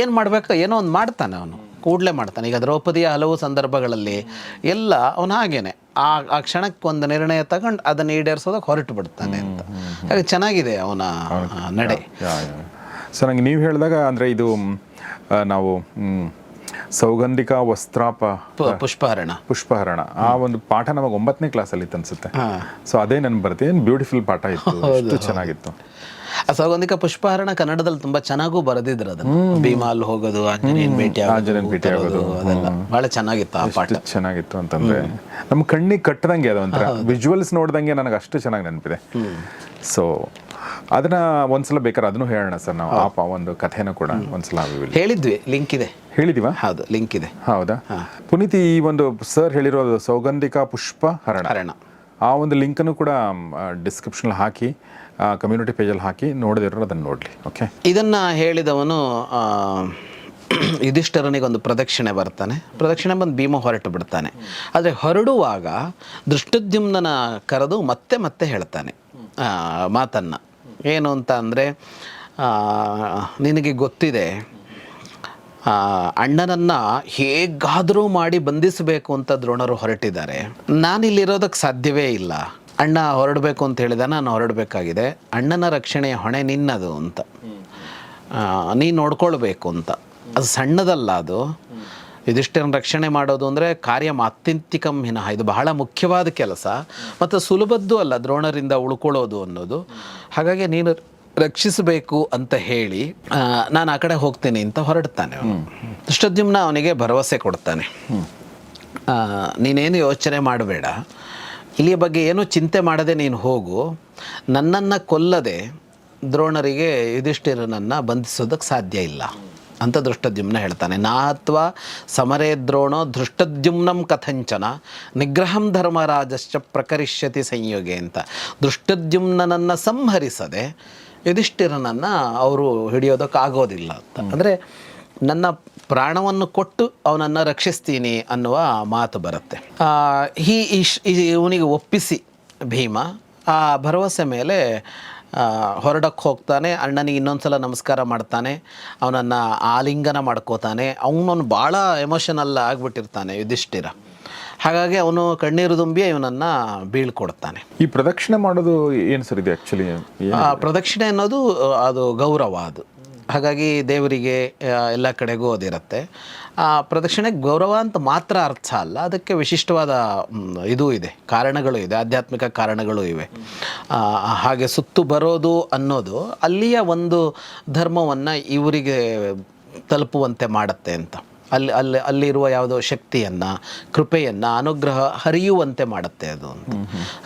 ಏನು ಮಾಡಬೇಕು? ಏನೋ ಒಂದು ಮಾಡ್ತಾನೆ ಅವನು. ಕೂಡಲೇ ಮಾಡ್ತಾನೆ. ಈಗ ದ್ರೌಪದಿಯ ಹಲವು ಸಂದರ್ಭಗಳಲ್ಲಿ ಎಲ್ಲ ಅವನು ಹಾಗೇನೆ. ಆ ಆ ಕ್ಷಣಕ್ಕೆ ಒಂದು ನಿರ್ಣಯ ತಗೊಂಡು ಅದನ್ನು ಈಡೇರಿಸೋದಕ್ಕೆ ಹೊರಟು ಬಿಡ್ತಾನೆ ಅಂತ. ಹಾಗೆ ಚೆನ್ನಾಗಿದೆ ಅವನ ನಡೆ. ಸೊ ನಂಗೆ ನೀವು ಹೇಳಿದಾಗ ಅಂದರೆ ಇದು ನಾವು ಸೌಗಂಧಿಕ ವಸ್ತ್ರಾಪ ಪುಷ್ಪಹರಣ. ಪುಷ್ಪಹರಣ. ಆ ಒಂದು ಪಾಠ ನಮಗೆ ಒಂಬತ್ತನೇ ಕ್ಲಾಸಲ್ಲಿ ಇತ್ತು ಅನ್ಸುತ್ತೆ ಸೊ ಅದೇ ನನ್ ಬರ್ತೀನಿ ಬ್ಯೂಟಿಫುಲ್ ಪಾಠ ಇತ್ತು. ಎಷ್ಟು ಚೆನ್ನಾಗಿತ್ತು. ಸೌಗಂಧಿಕ ಪುಷ್ಪಹರಣ ಕನ್ನಡದಲ್ಲಿ ತುಂಬಾ ಚೆನ್ನಾಗೂ ಬರೆದಿದ್ರು ಅದನ್ನ. ಭೀಮಾ ಅಲ್ಲಿ ಹೋಗೋದು ಆಂಜನೇಯನ್ ಭೇಟಿ ಆಗೋದು, ಆಂಜನೇಯನ್ ಭೇಟಿ ತರೋದು, ಅದೆಲ್ಲ ಬಹಳ ಚೆನ್ನಾಗಿತ್ತು ಆ ಪಾಠ. ಚೆನ್ನಾಗಿತ್ತು ಅಂತಂದ್ರೆ ನಮ್ಮ ಕಣ್ಣಿಗೆ ಕಟ್ಟದಂಗೆ ಅದು ಒಂಥರ. ವಿಜುವಲ್ಸ್ ನೋಡ್ದಂಗೆ ನನಗೆ ಅಷ್ಟು ಚೆನ್ನಾಗಿ ನೆನಪಿದೆ. ಸೊ ಅದನ್ನ ಒಂದ್ಸಲ ಬೇಕಾದ್ರೆ ಅದನ್ನು ಹೇಳೋಣ ಸರ್ ನಾವು. ಆ ಪ- ಒಂದು ಕಥೆನ ಕೂಡ ಒಂದ್ಸಲ ಹೇಳಿದ್ವಿ ಲಿಂಕ್ ಇದೆ. ಹೇಳಿದೀವ ಹೌದು ಲಿಂಕ್ ಇದೆ. ಹೌದಾ? ಪುನೀತ್ ಈ ಒಂದು ಸರ್ ಹೇಳಿರೋ ಸೌಗಂಧಿಕ ಪುಷ್ಪ ಹರಣ. ಹರಣ. ಆ ಒಂದು ಲಿಂಕನ್ನು ಕೂಡ ಡಿಸ್ಕ್ರಿಪ್ಷನ್ ಹಾಕಿ ಕಮ್ಯುನಿಟಿ ಪೇಜಲ್ಲಿ ಹಾಕಿ ನೋಡಿದ್ರು ಅದನ್ನು ನೋಡಲಿ ಓಕೆ ಇದನ್ನು ಹೇಳಿದವನು ಇದಿಷ್ಟರನಿಗೆ ಒಂದು ಪ್ರದಕ್ಷಿಣೆ ಬರ್ತಾನೆ. ಪ್ರದಕ್ಷಿಣೆ ಬಂದು ಭೀಮ ಹೊರಟು ಬಿಡ್ತಾನೆ. ಆದರೆ ಹೊರಡುವಾಗ ದೃಷ್ಟದ್ಯುಮ್ನ ಕರೆದು ಮತ್ತೆ ಮತ್ತೆ ಹೇಳ್ತಾನೆ ಮಾತನ್ನು. ಏನು ಅಂತ ಅಂದರೆ ನಿನಗೆ ಗೊತ್ತಿದೆ ಅಣ್ಣನನ್ನ ಹೇಗಾದರೂ ಮಾಡಿ ಬಂಧಿಸಬೇಕು ಅಂತ ದ್ರೋಣರು ಹೊರಟಿದ್ದಾರೆ. ನಾನಿಲ್ಲಿರೋದಕ್ಕೆ ಸಾಧ್ಯವೇ ಇಲ್ಲ. ಅಣ್ಣ ಹೊರಡಬೇಕು ಅಂತ ಹೇಳಿದ ನಾನು ಹೊರಡಬೇಕಾಗಿದೆ. ಅಣ್ಣನ ರಕ್ಷಣೆಯ ಹೊಣೆ ನಿನ್ನದು ಅಂತ. ನೀನು ನೋಡ್ಕೊಳ್ಬೇಕು ಅಂತ. ಅದು ಸಣ್ಣದಲ್ಲ ಅದು. ಯುಧಿಷ್ಠಿರನ ರಕ್ಷಣೆ ಮಾಡೋದು ಅಂದರೆ ಕಾರ್ಯ ಅತ್ಯಂತಿಕಂ ಹಿನಃ. ಇದು ಬಹಳ ಮುಖ್ಯವಾದ ಕೆಲಸ. ಮತ್ತು ಸುಲಭದ್ದು ಅಲ್ಲ, ದ್ರೋಣರಿಂದ ಉಳ್ಕೊಳ್ಳೋದು ಅನ್ನೋದು. ಹಾಗಾಗಿ ನೀನು ರಕ್ಷಿಸಬೇಕು ಅಂತ ಹೇಳಿ ನಾನು ಆ ಕಡೆ ಹೋಗ್ತೀನಿ ಅಂತ ಹೊರಡ್ತಾನೆ ದುಷ್ಟದ್ಯುಮ್ನ ಅವನಿಗೆ ಭರವಸೆ ಕೊಡ್ತಾನೆ. ನೀನೇನು ಯೋಚನೆ ಮಾಡಬೇಡ. ಇಲ್ಲಿಯ ಬಗ್ಗೆ ಏನೂ ಚಿಂತೆ ಮಾಡದೆ ನೀನು ಹೋಗು. ನನ್ನನ್ನು ಕೊಲ್ಲದೆ ದ್ರೋಣರಿಗೆ ಯುಧಿಷ್ಠಿರನನ್ನು ಬಂಧಿಸೋದಕ್ಕೆ ಸಾಧ್ಯ ಇಲ್ಲ. ಅಂತ ದೃಷ್ಟದ್ಯುಮ್ನ ಹೇಳ್ತಾನೆ. ನಾಹತ್ವ ಸಮರೇ ದ್ರೋಣೋ ದೃಷ್ಟದ್ಯುಮ್ನಂ ಕಥಂಚನ ನಿಗ್ರಹಂ ಧರ್ಮರಾಜಶ್ಚ ಪ್ರಕರಿಷ್ಯತಿ ಸಂಯೋಗೆ ಅಂತ. ದೃಷ್ಟದ್ಯುಮ್ನನ್ನು ಸಂಹರಿಸದೆ ಯುಧಿಷ್ಠಿರನನ್ನು ಅವರು ಹಿಡಿಯೋದಕ್ಕಾಗೋದಿಲ್ಲ ಅಂತ. ಅಂದರೆ ನನ್ನ ಪ್ರಾಣವನ್ನು ಕೊಟ್ಟು ಅವನನ್ನು ರಕ್ಷಿಸ್ತೀನಿ ಅನ್ನುವ ಮಾತು ಬರುತ್ತೆ. ಈ ಇಶ್ ಇವನಿಗೆ ಒಪ್ಪಿಸಿ ಭೀಮ ಆ ಭರವಸೆ ಮೇಲೆ ಹೊರಡಕ್ಕೆ ಹೋಗ್ತಾನೆ ಅಣ್ಣನಿಗೆ ಇನ್ನೊಂದ್ಸಲ ನಮಸ್ಕಾರ ಮಾಡ್ತಾನೆ ಅವನನ್ನು ಆಲಿಂಗನ ಮಾಡ್ಕೋತಾನೆ ಅವನೊಂದು ಭಾಳ ಎಮೋಷನಲ್ ಆಗಿಬಿಟ್ಟಿರ್ತಾನೆ ಯುಧಿಷ್ಠಿರ. ಹಾಗಾಗಿ ಅವನು ಕಣ್ಣೀರು ತುಂಬಿ ಇವನನ್ನು ಬೀಳ್ಕೊಡ್ತಾನೆ. ಈ ಪ್ರದಕ್ಷಿಣೆ ಮಾಡೋದು ಏನು ಸರ್ ಇದು ಆ್ಯಕ್ಚುಲಿ ಆ ಪ್ರದಕ್ಷಿಣೆ ಅನ್ನೋದು ಅದು ಗೌರವ ಅದು. ಹಾಗಾಗಿ ದೇವರಿಗೆ ಎಲ್ಲ ಕಡೆಗೂ ಅದಿರುತ್ತೆ. ಆ ಪ್ರದಕ್ಷಿಣೆಗೆ ಗೌರವ ಅಂತ ಮಾತ್ರ ಅರ್ಥ ಅಲ್ಲ. ಅದಕ್ಕೆ ವಿಶಿಷ್ಟವಾದ ಇದು ಇದೆ. ಕಾರಣಗಳು ಇದೆ. ಆಧ್ಯಾತ್ಮಿಕ ಕಾರಣಗಳು ಇವೆ. ಹಾಗೆ ಸುತ್ತು ಬರೋದು ಅನ್ನೋದು ಅಲ್ಲಿಯ ಒಂದು ಧರ್ಮವನ್ನು ಇವರಿಗೆ ತಲುಪುವಂತೆ ಮಾಡುತ್ತೆ ಅಂತ. ಅಲ್ಲಿ ಅಲ್ಲಿ ಅಲ್ಲಿರುವ ಯಾವುದೋ ಶಕ್ತಿಯನ್ನು ಕೃಪೆಯನ್ನು ಅನುಗ್ರಹ ಹರಿಯುವಂತೆ ಮಾಡುತ್ತೆ ಅದು ಅಂತ.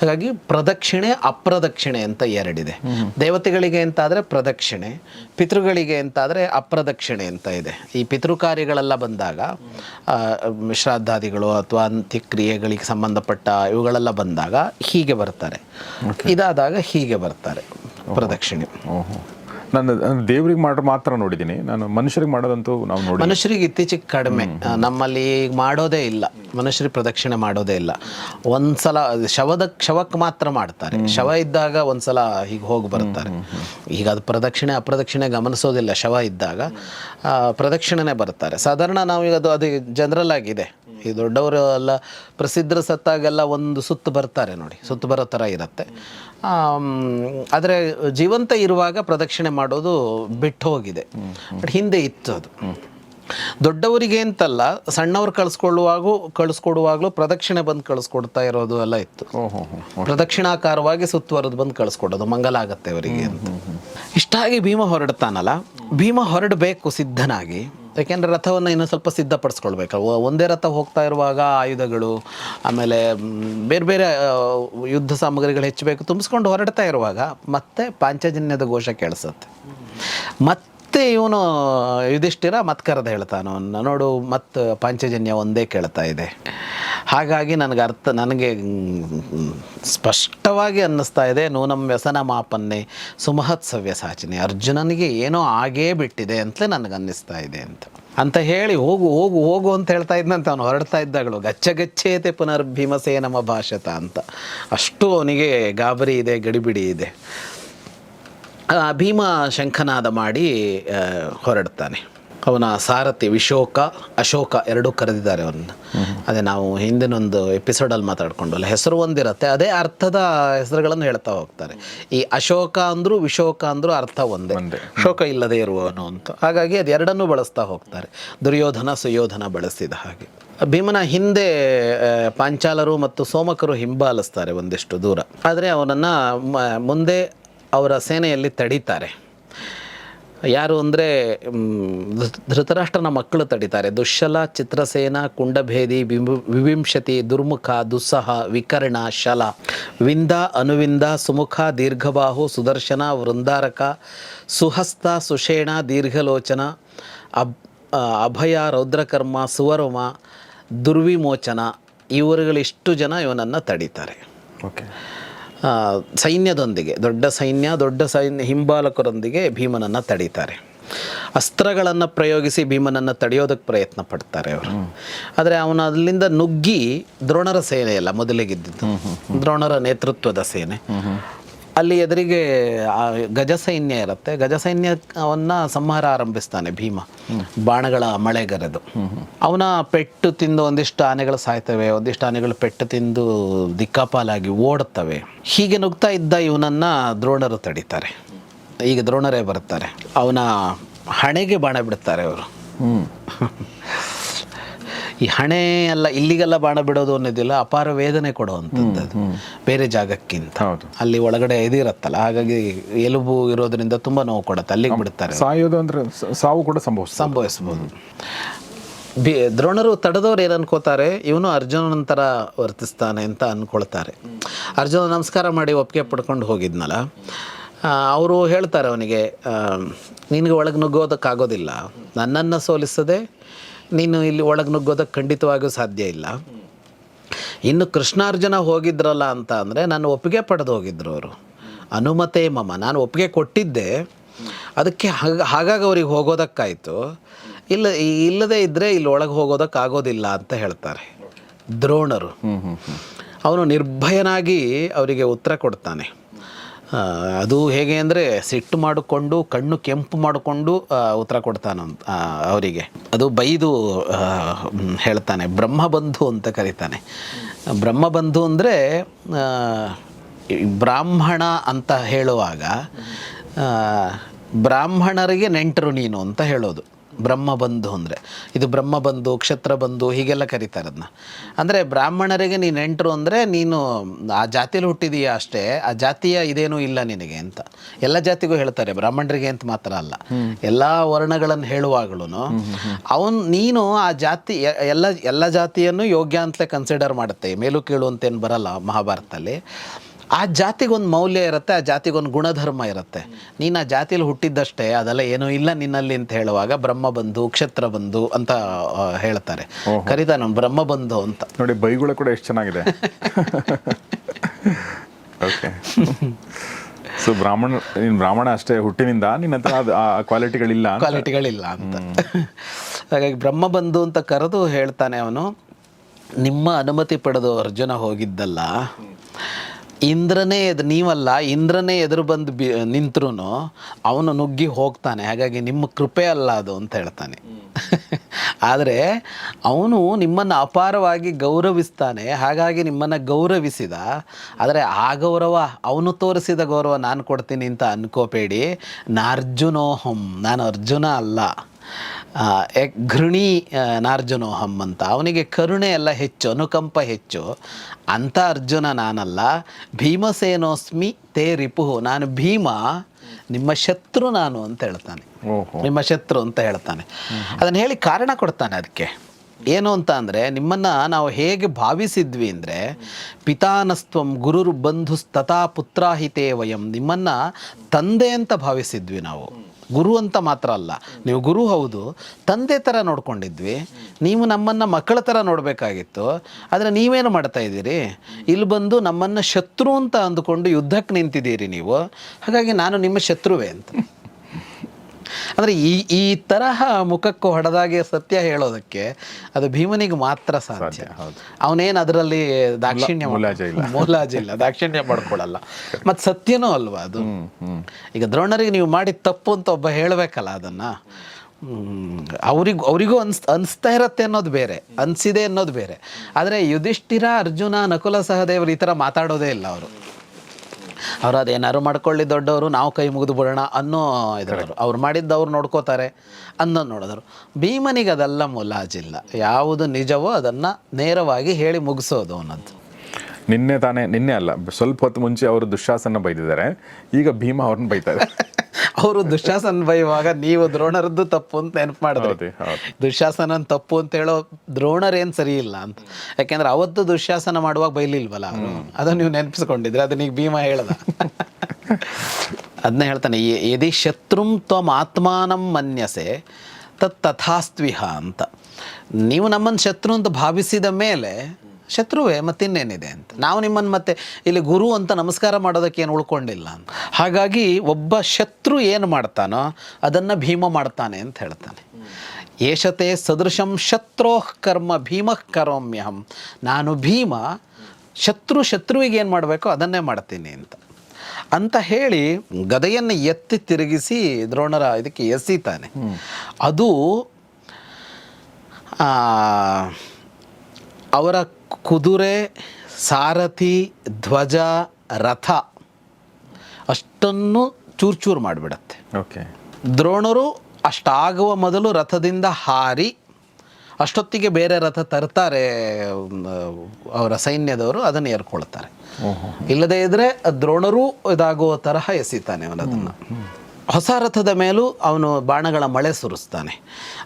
ಹಾಗಾಗಿ ಪ್ರದಕ್ಷಿಣೆ ಅಪ್ರದಕ್ಷಿಣೆ ಅಂತ ಎರಡಿದೆ. ದೇವತೆಗಳಿಗೆ ಅಂತಾದರೆ ಪ್ರದಕ್ಷಿಣೆ ಪಿತೃಗಳಿಗೆ ಅಂತಾದರೆ ಅಪ್ರದಕ್ಷಿಣೆ ಅಂತ ಇದೆ. ಈ ಪಿತೃ ಕಾರ್ಯಗಳೆಲ್ಲ ಬಂದಾಗ ಶ್ರಾದ್ದಾದಿಗಳು ಅಥವಾ ಅಂತ್ಯಕ್ರಿಯೆಗಳಿಗೆ ಸಂಬಂಧಪಟ್ಟ ಇವುಗಳೆಲ್ಲ ಬಂದಾಗ ಹೀಗೆ ಬರ್ತಾರೆ. ಇದಾದಾಗ ಹೀಗೆ ಬರ್ತಾರೆ ಪ್ರದಕ್ಷಿಣೆ. ಓಹೋ. ನಾನು ದೇವ್ರಿಗೆ ಮಾಡೋ ಮಾತ್ರ ನೋಡಿದ್ದೀನಿ. ನಾನು ಮನುಷ್ಯರಿಗೆ ಮಾಡೋದಂತೂ ನಾವು ನೋಡಿ ಮನುಷ್ಯರಿಗೆ ಇತ್ತೀಚೆಗೆ ಕಡಿಮೆ. ನಮ್ಮಲ್ಲಿ ಈಗ ಮಾಡೋದೇ ಇಲ್ಲ. ಮನುಷ್ಯರಿಗೆ ಪ್ರದಕ್ಷಿಣೆ ಮಾಡೋದೇ ಇಲ್ಲ. ಒಂದ್ಸಲ ಶವದ ಶವಕ್ಕೆ ಮಾತ್ರ ಮಾಡ್ತಾರೆ. ಶವ ಇದ್ದಾಗ ಒಂದ್ಸಲ ಹೀಗೆ ಹೋಗಿ ಬರ್ತಾರೆ. ಈಗ ಅದು ಪ್ರದಕ್ಷಿಣೆ ಅಪ್ರದಕ್ಷಿಣೆ ಗಮನಿಸೋದಿಲ್ಲ ಶವ ಇದ್ದಾಗ. ಪ್ರದಕ್ಷಿಣೆನೇ ಬರ್ತಾರೆ. ಸಾಧಾರಣ ನಾವು ಈಗ ಅದು ಅದು ಜನರಲ್ ಆಗಿದೆ. ಈ ದೊಡ್ಡವರು ಎಲ್ಲ ಪ್ರಸಿದ್ಧರು ಸತ್ತಾಗೆಲ್ಲ ಒಂದು ಸುತ್ತು ಬರ್ತಾರೆ ನೋಡಿ. ಸುತ್ತು ಬರೋ ಥರ ಇರುತ್ತೆ. ಆದರೆ ಜೀವಂತ ಇರುವಾಗ ಪ್ರದಕ್ಷಿಣೆ ಮಾಡೋದು ಬಿಟ್ಟು ಹೋಗಿದೆ. ಬಟ್ ಹಿಂದೆ ಇತ್ತು ಅದು. ದೊಡ್ಡವರಿಗೆ ಅಂತಲ್ಲ ಸಣ್ಣವ್ರು ಕಳಿಸ್ಕೊಳ್ಳುವಾಗೂ ಕಳಿಸ್ಕೊಡುವಾಗಲೂ ಪ್ರದಕ್ಷಿಣೆ ಬಂದು ಕಳಿಸ್ಕೊಡ್ತಾ ಇರೋದು ಎಲ್ಲ ಇತ್ತು. ಪ್ರದಕ್ಷಿಣಾಕಾರವಾಗಿ ಸುತ್ತುವರೆದು ಬಂದು ಕಳಿಸ್ಕೊಡೋದು ಮಂಗಲ ಆಗತ್ತೆ ಅವರಿಗೆ ಅಂತ. ಇಷ್ಟಾಗಿ ಭೀಮ ಹೊರಡ್ತಾನಲ್ಲ ಭೀಮ ಹೊರಡಬೇಕು ಸಿದ್ಧನಾಗಿ ಯಾಕೆಂದ್ರೆ ರಥವನ್ನು ಇನ್ನೂ ಸ್ವಲ್ಪ ಸಿದ್ಧಪಡಿಸ್ಕೊಳ್ಬೇಕು. ಒಂದೇ ರಥ ಹೋಗ್ತಾ ಇರುವಾಗ ಆಯುಧಗಳು, ಆಮೇಲೆ ಬೇರೆ ಬೇರೆ ಯುದ್ಧ ಸಾಮಗ್ರಿಗಳು ಹೆಚ್ಚಬೇಕು ತುಂಬಿಸ್ಕೊಂಡು ಹೊರಡ್ತಾ ಇರುವಾಗ ಮತ್ತೆ ಪಾಂಚಜನ್ಯದ ಘೋಷ ಕೇಳಿಸುತ್ತೆ. ಮತ್ತೆ ಇವನು ಯುಧಿಷ್ಠಿರ ಮತ್ ಕರೆದ ಹೇಳ್ತಾನು ನೋಡು ಮತ್ತು ಪಾಂಚಜನ್ಯ ಒಂದೇ ಕೇಳ್ತಾ ಇದೆ. ಹಾಗಾಗಿ ನನಗೆ ಅರ್ಥ, ನನಗೆ ಸ್ಪಷ್ಟವಾಗಿ ಅನ್ನಿಸ್ತಾ ಇದೆ, ನೂನಂ ವ್ಯಸನ ಮಾಪನ್ನೆ ಸುಮಹತ್ ಸವ್ಯಸಾಚಿನಿ ಅರ್ಜುನನಿಗೆ ಏನೋ ಆಗೇ ಬಿಟ್ಟಿದೆ ಅಂತಲೇ ನನಗೆ ಅನ್ನಿಸ್ತಾ ಇದೆ ಅಂತ. ಅಂತ ಹೇಳಿ ಹೋಗು ಹೋಗು ಹೋಗು ಅಂತ ಹೇಳ್ತಾ ಇದ್ನಂತ ಅವನು ಹೊರಡ್ತಾ ಇದ್ದಾಗಳು ಗಚ್ಚ ಗಚ್ಚೇತೆ ನಮ್ಮ ಭಾಷತ ಅಂತ. ಅಷ್ಟು ಅವನಿಗೆ ಗಾಬರಿ ಇದೆ, ಗಡಿಬಿಡಿ ಇದೆ. ಭೀಮ ಶಂಖನಾದ ಮಾಡಿ ಹೊರಡ್ತಾನೆ ಅವನ ಸಾರಥಿ ವಿಶೋಕ ಅಶೋಕ ಎರಡೂ ಕರೆದಿದ್ದಾರೆ ಅವನ್ನ. ಅದೇ ನಾವು ಹಿಂದಿನೊಂದು ಎಪಿಸೋಡಲ್ಲಿ ಮಾತಾಡ್ಕೊಂಡಲ್ಲ ಹೆಸರು ಒಂದಿರುತ್ತೆ ಅದೇ ಅರ್ಥದ ಹೆಸರುಗಳನ್ನು ಹೇಳ್ತಾ ಹೋಗ್ತಾರೆ. ಈ ಅಶೋಕ ಅಂದರೂ ವಿಶೋಕ ಅಂದರೂ ಅರ್ಥ ಒಂದೇ. ಶೋಕ ಇಲ್ಲದೆ ಇರುವವನು ಅಂತ. ಹಾಗಾಗಿ ಅದು ಎರಡನ್ನೂ ಬಳಸ್ತಾ ಹೋಗ್ತಾರೆ. ದುರ್ಯೋಧನ ಸುಯೋಧನ ಬಳಸಿದ ಹಾಗೆ. ಭೀಮನ ಹಿಂದೆ ಪಾಂಚಾಲರು ಮತ್ತು ಸೋಮಕರು ಹಿಂಬಾಲಿಸ್ತಾರೆ ಒಂದಿಷ್ಟು ದೂರ. ಆದರೆ ಅವನನ್ನು ಮುಂದೆ ಅವರ ಸೇನೆಯಲ್ಲಿ ತಡೀತಾರೆ. ಯಾರು ಅಂದರೆ ಧೃತರಾಷ್ಟ್ರನ ಮಕ್ಕಳು ತಡೀತಾರೆ. ದುಶ್ಶಲ, ಚಿತ್ರಸೇನ, ಕುಂಡಭೇದಿ, ಬಿಂಬು, ವಿವಿಂಶತಿ, ದುರ್ಮುಖ, ದುಸ್ಸಹ, ವಿಕರ್ಣ, ಶಲ, ವಿಂದ, ಅನುವಿಂದ, ಸುಮುಖ, ದೀರ್ಘಬಾಹು, ಸುದರ್ಶನ, ವೃಂದಾರಕ, ಸುಹಸ್ತ, ಸುಷೇಣ, ದೀರ್ಘಲೋಚನ, ಅಬ್ ಅಭಯ, ರೌದ್ರಕರ್ಮ, ಸುವರ್ಮ, ದುರ್ವಿಮೋಚನ, ಇವರುಗಳಿಷ್ಟು ಜನ ಇವನನ್ನು ತಡೀತಾರೆ. ಓಕೆ. ಸೈನ್ಯದೊಂದಿಗೆ ದೊಡ್ಡ ಸೈನ್ಯ ದೊಡ್ಡ ಸೈನ್ಯ ಹಿಂಬಾಲಕರೊಂದಿಗೆ ಭೀಮನನ್ನು ತಡೀತಾರೆ. ಅಸ್ತ್ರಗಳನ್ನು ಪ್ರಯೋಗಿಸಿ ಭೀಮನನ್ನು ತಡೆಯೋದಕ್ಕೆ ಪ್ರಯತ್ನ ಪಡ್ತಾರೆ ಅವರು. ಆದರೆ ಅವನು ಅಲ್ಲಿಂದ ನುಗ್ಗಿ ದ್ರೋಣರ ಸೇನೆಯಲ್ಲ ಮೊದಲಿಗಿದ್ದು ದ್ರೋಣರ ನೇತೃತ್ವದ ಸೇನೆ. ಅಲ್ಲಿ ಎದುರಿಗೆ ಗಜಸೈನ್ಯ ಗಜ ಸೈನ್ಯ ಇರುತ್ತೆ. ಗಜ ಸೈನ್ಯವನ್ನ ಸಂಹಾರ ಆರಂಭಿಸ್ತಾನೆ ಭೀಮ. ಬಾಣಗಳ ಮಳೆಗರೆದು ಅವನ ಪೆಟ್ಟು ತಿಂದು ಒಂದಿಷ್ಟು ಆನೆಗಳು ಸಾಯ್ತವೆ, ಒಂದಿಷ್ಟು ಆನೆಗಳು ಪೆಟ್ಟು ತಿಂದು ದಿಕ್ಕಾಪಾಲಾಗಿ ಓಡುತ್ತವೆ. ಹೀಗೆ ನುಗ್ತಾ ಇದ್ದ ಇವನನ್ನ ದ್ರೋಣರು ತಡೀತಾರೆ. ಈಗ ದ್ರೋಣರೇ ಬರುತ್ತಾರೆ. ಅವನ ಹಣೆಗೆ ಬಾಣ ಬಿಡ್ತಾರೆ ಅವರು. ಈ ಹಣೆ ಎಲ್ಲ ಇಲ್ಲಿಗೆಲ್ಲ ಬಾಣ ಬಿಡೋದು ಅನ್ನೋದಿಲ್ಲ ಅಪಾರ ವೇದನೆ ಕೊಡುವಂಥದ್ದು ಬೇರೆ ಜಾಗಕ್ಕಿಂತ. ಅಲ್ಲಿ ಒಳಗಡೆ ಇದಿರತ್ತಲ್ಲ ಹಾಗಾಗಿ ಎಲುಬು ಇರೋದ್ರಿಂದ ತುಂಬ ನೋವು ಕೊಡುತ್ತೆ ಅಲ್ಲಿಗೆ ಬಿಡ್ತಾರೆ. ಸಾಯೋದು ಅಂದ್ರೆ ಸಾವು ಕೂಡ ಸಂಭವಿಸಬಹುದು ಸಂಭವಿಸ್ಬೋದು. ಬಿ ದ್ರೋಣರು ತಡೆದವ್ರು ಏನು ಅನ್ಕೋತಾರೆ ಇವನು ಅರ್ಜುನನ ಥರ ವರ್ತಿಸ್ತಾನೆ ಅಂತ ಅನ್ಕೊಳ್ತಾರೆ. ಅರ್ಜುನ ನಮಸ್ಕಾರ ಮಾಡಿ ಒಪ್ಪಿಗೆ ಪಡ್ಕೊಂಡು ಹೋಗಿದ್ನಲ್ಲ ಅವರು ಹೇಳ್ತಾರೆ ಅವನಿಗೆ ನಿನಗೆ ಒಳಗೆ ನುಗ್ಗೋದಕ್ಕಾಗೋದಿಲ್ಲ ನನ್ನನ್ನು ಸೋಲಿಸದೆ ನೀನು ಇಲ್ಲಿ ಒಳಗೆ ನುಗ್ಗೋದಕ್ಕೆ ಖಂಡಿತವಾಗಿಯೂ ಸಾಧ್ಯ ಇಲ್ಲ. ಇನ್ನು ಕೃಷ್ಣಾರ್ಜುನ ಹೋಗಿದ್ರಲ್ಲ ಅಂತ ಅಂದರೆ ನಾನು ಒಪ್ಪಿಗೆ ಪಡೆದು ಹೋಗಿದ್ರು ಅವರು. ಅನುಮತೆ ಮಮ ನಾನು ಒಪ್ಪಿಗೆ ಕೊಟ್ಟಿದ್ದೆ. ಅದಕ್ಕೆ ಹಾಗ ಹಾಗಾಗಿ ಅವ್ರಿಗೆ ಹೋಗೋದಕ್ಕಾಯಿತು. ಇಲ್ಲ ಇಲ್ಲದೇ ಇದ್ದರೆ ಇಲ್ಲಿ ಒಳಗೆ ಹೋಗೋದಕ್ಕಾಗೋದಿಲ್ಲ ಅಂತ ಹೇಳ್ತಾರೆ. ದ್ರೋಣರು. ಅವನು ನಿರ್ಭಯನಾಗಿ ಅವರಿಗೆ ಉತ್ತರ ಕೊಡ್ತಾನೆ. ಅದು ಹೇಗೆ ಅಂದರೆ ಸಿಟ್ಟು ಮಾಡಿಕೊಂಡು, ಕಣ್ಣು ಕೆಂಪು ಮಾಡಿಕೊಂಡು ಉತ್ತರ ಕೊಡ್ತಾನ ಅವರಿಗೆ. ಅದು ಬೈದು ಹೇಳ್ತಾನೆ. ಬ್ರಹ್ಮಬಂಧು ಅಂತ ಕರೀತಾನೆ. ಬ್ರಹ್ಮಬಂಧು ಅಂದರೆ ಬ್ರಾಹ್ಮಣ ಅಂತ ಹೇಳುವಾಗ ಬ್ರಾಹ್ಮಣರಿಗೆ ನೆಂಟರು ನೀನು ಅಂತ ಹೇಳೋದು. ಬ್ರಹ್ಮಬಂಧು ಅಂದರೆ. ಇದು ಬ್ರಹ್ಮ ಬಂಧು, ಕ್ಷತ್ರ ಬಂಧು, ಹೀಗೆಲ್ಲ ಕರೀತಾರೆ ಅದನ್ನ ಅಂದರೆ ಬ್ರಾಹ್ಮಣರಿಗೆ ನೀನು ಎಂಟರು ಅಂದರೆ ನೀನು ಆ ಜಾತಿಯಲ್ಲಿ ಹುಟ್ಟಿದೀಯಾ ಅಷ್ಟೇ, ಆ ಜಾತಿಯ ಇದೇನೂ ಇಲ್ಲ ನಿನಗೆ ಅಂತ. ಎಲ್ಲ ಜಾತಿಗೂ ಹೇಳ್ತಾರೆ ಬ್ರಾಹ್ಮಣರಿಗೆ ಅಂತ ಮಾತ್ರ ಅಲ್ಲ. ಎಲ್ಲ ವರ್ಣಗಳನ್ನು ಹೇಳುವಾಗಲೂ ಅವನು ನೀನು ಆ ಜಾತಿ ಎಲ್ಲ ಎಲ್ಲ ಜಾತಿಯನ್ನು ಯೋಗ್ಯ ಅಂತಲೇ ಕನ್ಸಿಡರ್ ಮಾಡುತ್ತೆ. ಮೇಲು ಕೀಳು ಅಂತೇನು ಬರಲ್ಲ ಮಹಾಭಾರತದಲ್ಲಿ. ಆ ಜಾತಿಗೊಂದು ಮೌಲ್ಯ ಇರುತ್ತೆ ಆ ಜಾತಿಗೊಂದು ಗುಣಧರ್ಮ ಇರುತ್ತೆ. ನೀನು ಆ ಜಾತಿಲಿ ಹುಟ್ಟಿದ್ದಷ್ಟೇ ಅದೆಲ್ಲ ಏನೂ ಇಲ್ಲ ನಿನ್ನಲ್ಲಿ ಅಂತ ಹೇಳುವಾಗ ಬ್ರಹ್ಮ ಬಂಧು ಕ್ಷತ್ರ ಬಂಧು ಅಂತ ಹೇಳ್ತಾರೆ. ಹೇಳ್ತಾರೆ ಬ್ರಹ್ಮ ಬಂಧು ಅಂತ. ನೋಡಿ ಬೈಗುಳ ಕೂಡ ಎಷ್ಟು ಚೆನ್ನಾಗಿದೆ. [LAUGHS] ಓಕೆ ಸೊ ಬ್ರಾಹ್ಮಣ ನೀನು ಬ್ರಾಹ್ಮಣ ಅಷ್ಟೇ ಹುಟ್ಟಿನಿಂದ ನಿನ್ನ ಹತ್ರ ಆ ಕ್ವಾಲಿಟಿಗಳಿಲ್ಲ. ಕ್ವಾಲಿಟಿಗಳಿಲ್ಲ ಅಂತ. ಹಾಗಾಗಿ ಬ್ರಹ್ಮ ಬಂಧು ಅಂತ ಕರೆದು ಹೇಳ್ತಾನೆ ಅವನು ನಿಮ್ಮ ಅನುಮತಿ ಪಡೆದು ಅರ್ಜುನ ಹೋಗಿದ್ದಲ್ಲ ಇಂದ್ರನೇ ಎದ್, ನೀವಲ್ಲ, ಇಂದ್ರನೇ ಎದುರು ಬಂದು ಬಿ ನಿಂತ್ರೂ ಅವನು ನುಗ್ಗಿ ಹೋಗ್ತಾನೆ. ಹಾಗಾಗಿ ನಿಮ್ಮ ಕೃಪೆ ಅಲ್ಲ ಅದು ಅಂತ ಹೇಳ್ತಾನೆ. [LAUGHS] ಆದರೆ ಅವನು ನಿಮ್ಮನ್ನು ಅಪಾರವಾಗಿ ಗೌರವಿಸ್ತಾನೆ. ಹಾಗಾಗಿ ನಿಮ್ಮನ್ನು ಗೌರವಿಸಿದ. ಆದರೆ ಆ ಗೌರವ ಅವನು ತೋರಿಸಿದ ಗೌರವ ನಾನು ಕೊಡ್ತೀನಿ ಅಂತ ಅನ್ಕೋಬೇಡಿ. ನಾರ್ಜುನೋಹಂ. ನಾನು ಅರ್ಜುನ ಅಲ್ಲ. ಘೃಣಿ ನಾರ್ಜುನೋಹಂ ಅಂತ. ಅವನಿಗೆ ಕರುಣೆ ಎಲ್ಲ ಹೆಚ್ಚು ಅನುಕಂಪ ಹೆಚ್ಚು. ಅಂತ ಅರ್ಜುನ ನಾನಲ್ಲ. ಭೀಮಸೇನೋಸ್ಮಿ ತೇ ರಿಪುಹು. ನಾನು ಭೀಮ ನಿಮ್ಮ ಶತ್ರು ನಾನು ಅಂತ ಹೇಳ್ತಾನೆ. ನಿಮ್ಮ ಶತ್ರು ಅಂತ ಹೇಳ್ತಾನೆ. ಅದನ್ನು ಹೇಳಿ ಕಾರಣ ಕೊಡ್ತಾನೆ ಅದಕ್ಕೆ. ಏನು ಅಂತ ಅಂದರೆ ನಿಮ್ಮನ್ನು ನಾವು ಹೇಗೆ ಭಾವಿಸಿದ್ವಿ ಅಂದರೆ ಪಿತಾನಸ್ತ್ವಂ ಗುರುರು ಬಂಧುಸ್ತಥಾ ಪುತ್ರಾಹಿತೇ ವಯಂ. ನಿಮ್ಮನ್ನು ತಂದೆ ಅಂತ ಭಾವಿಸಿದ್ವಿ ನಾವು. ಗುರು ಅಂತ ಮಾತ್ರ ಅಲ್ಲ. ನೀವು ಗುರು ಹೌದು, ತಂದೆ ಥರ ನೋಡ್ಕೊಂಡಿದ್ವಿ. ನೀವು ನಮ್ಮನ್ನು ಮಕ್ಕಳ ಥರ ನೋಡಬೇಕಾಗಿತ್ತು. ಆದರೆ ನೀವೇನು ಮಾಡ್ತಾ ಇದ್ದೀರಿ? ಇಲ್ಲಿ ಬಂದು ನಮ್ಮನ್ನು ಶತ್ರು ಅಂತ ಅಂದುಕೊಂಡು ಯುದ್ಧಕ್ಕೆ ನಿಂತಿದ್ದೀರಿ ನೀವು. ಹಾಗಾಗಿ ನಾನು ನಿಮ್ಮ ಶತ್ರುವೆ ಅಂತ. ಅಂದರೆ ಈ ಈ ತರಹ ಮುಖಕ್ಕೂ ಹೊಡೆದಾಗೆ ಸತ್ಯ ಹೇಳೋದಕ್ಕೆ ಅದು ಭೀಮನಿಗೆ ಮಾತ್ರ ಸಾಧ್ಯ. ಅವನೇನು ಅದರಲ್ಲಿ ದಾಕ್ಷಿಣ್ಯ ಮೂಲಾಜ ಇಲ್ಲ. [LAUGHS] ದಾಕ್ಷಿಣ್ಯ ಮಾಡ್ಕೊಳ್ಳಲ್ಲ [LAUGHS] ಮತ್ತು ಸತ್ಯನೂ ಅಲ್ವಾ ಅದು? ಹ್ಮ್ ಈಗ ದ್ರೋಣರಿಗೆ ನೀವು ಮಾಡಿದ ತಪ್ಪು ಅಂತ ಒಬ್ಬ ಹೇಳಬೇಕಲ್ಲ ಅದನ್ನು? ಅವ್ರಿಗೂ ಅವರಿಗೂ ಅನ್ಸ್ ಅನಿಸ್ತಾ ಇರತ್ತೆ ಅನ್ನೋದು ಬೇರೆ ಅನಿಸಿದೆ ಅನ್ನೋದು ಬೇರೆ. ಆದರೆ ಯುಧಿಷ್ಠಿರ ಅರ್ಜುನ ನಕುಲ ಸಹದೇವರು ಈ ಥರ ಮಾತಾಡೋದೇ ಇಲ್ಲ ಅವರು. ಅವ್ರು ಅದೇನಾದ್ರು ಮಾಡ್ಕೊಳ್ಳಿ ದೊಡ್ಡವರು ನಾವು ಕೈ ಮುಗಿದು ಬಿಡೋಣ ಅನ್ನೋ ಇದ್ರವರು. ಅವ್ರು ಮಾಡಿದ್ದು ಅವ್ರು ನೋಡ್ಕೋತಾರೆ ಅನ್ನೋ ನೋಡಿದ್ರು. ಭೀಮನಿಗೆ ಅದೆಲ್ಲ ಮುಲಾಜಿಲ್ಲ. ಯಾವುದು ನಿಜವೋ ಅದನ್ನು ನೇರವಾಗಿ ಹೇಳಿ ಮುಗಿಸೋದು ಅನ್ನೋದು. ನಿನ್ನೆ ತಾನೇ ನಿನ್ನೆ ಅಲ್ಲ ಸ್ವಲ್ಪ ಹೊತ್ತು ಮುಂಚೆ ಅವರು ದುಶ್ಯಾಸನ ಬೈದಿದ್ದಾರೆ. ಈಗ ಭೀಮ ಅವ್ರನ್ನ ಬೈತಾರೆ [LAUGHS] ಅವರು ದುಶಾಸನ ಬೈಯುವಾಗ ನೀವು ದ್ರೋಣರದ್ದು ತಪ್ಪು ಅಂತ ನೆನಪು ಮಾಡಿದ್ರಿ. ದುಶಾಸನ ತಪ್ಪು ಅಂತ ಹೇಳೋ ದ್ರೋಣರೇನು ಸರಿ ಇಲ್ಲ ಅಂತ. ಯಾಕೆಂದ್ರೆ ಅವತ್ತು ದುಶ್ಯಾಸನ ಮಾಡುವಾಗ ಬೈಲಿಲ್ವಲ್ಲ ಅದನ್ನ ಅದನ್ನು ನೀವು ನೆನಪಿಸ್ಕೊಂಡಿದ್ರೆ ಅದನ್ನ ಈಗ ಭೀಮ ಹೇಳ್ದ. ಅದನ್ನ ಹೇಳ್ತಾನೆ ಎದಿ ಯದಿ ಶತ್ರುಂ ತ್ವಮ್ ಆತ್ಮಾನಂ ಮನ್ಯಸೆ ತತ್ ತಥಾಸ್ತ್ವಿಹ ಅಂತ. ನೀವು ನಮ್ಮನ್ನು ಶತ್ರು ಅಂತ ಭಾವಿಸಿದ ಮೇಲೆ ಶತ್ರುವೇ ಮತ್ತಿನ್ನೇನಿದೆ ಅಂತ. ನಾವು ನಿಮ್ಮನ್ನು ಮತ್ತೆ ಇಲ್ಲಿ ಗುರು ಅಂತ ನಮಸ್ಕಾರ ಮಾಡೋದಕ್ಕೆ ಏನು ಉಳ್ಕೊಂಡಿಲ್ಲ ಅಂತ. ಹಾಗಾಗಿ ಒಬ್ಬ ಶತ್ರು ಏನು ಮಾಡ್ತಾನೋ ಅದನ್ನು ಭೀಮ ಮಾಡ್ತಾನೆ ಅಂತ ಹೇಳ್ತಾನೆ. ಏಷತೆ ಸದೃಶಂ ಶತ್ರೋಃ ಕರ್ಮ ಭೀಮಃ ಕರೋಮ್ಯಹಂ. ನಾನು ಭೀಮ ಶತ್ರು ಶತ್ರುವಿಗೆ ಏನು ಮಾಡಬೇಕೋ ಅದನ್ನೇ ಮಾಡ್ತೀನಿ ಅಂತ. ಅಂತ ಹೇಳಿ ಗದೆಯನ್ನು ಎತ್ತಿ ತಿರುಗಿಸಿ ದ್ರೋಣರ ಇದಕ್ಕೆ ಎಸಿತಾನೆ. ಅದು ಅವರ ಕುದುರೆ ಸಾರಥಿ ಧ್ವಜ ರಥ ಅಷ್ಟನ್ನು ಚೂರು ಚೂರು ಮಾಡಿಬಿಡತ್ತೆ. ಓಕೆ. ದ್ರೋಣರು ಅಷ್ಟಾಗುವ ಮೊದಲು ರಥದಿಂದ ಹಾರಿ ಅಷ್ಟೊತ್ತಿಗೆ ಬೇರೆ ರಥ ತರ್ತಾರೆ ಅವರ ಸೈನ್ಯದವರು ಅದನ್ನು ಏರ್ಕೊಳ್ತಾರೆ. ಇಲ್ಲದೇ ಇದ್ರೆ ದ್ರೋಣರು ಇದಾಗುವ ತರಹ ಎಸಿತಾನೆ ಅವನದನ್ನು. ಹೊಸ ರಥದ ಮೇಲೂ ಅವನು ಬಾಣಗಳ ಮಳೆ ಸುರಿಸ್ತಾನೆ.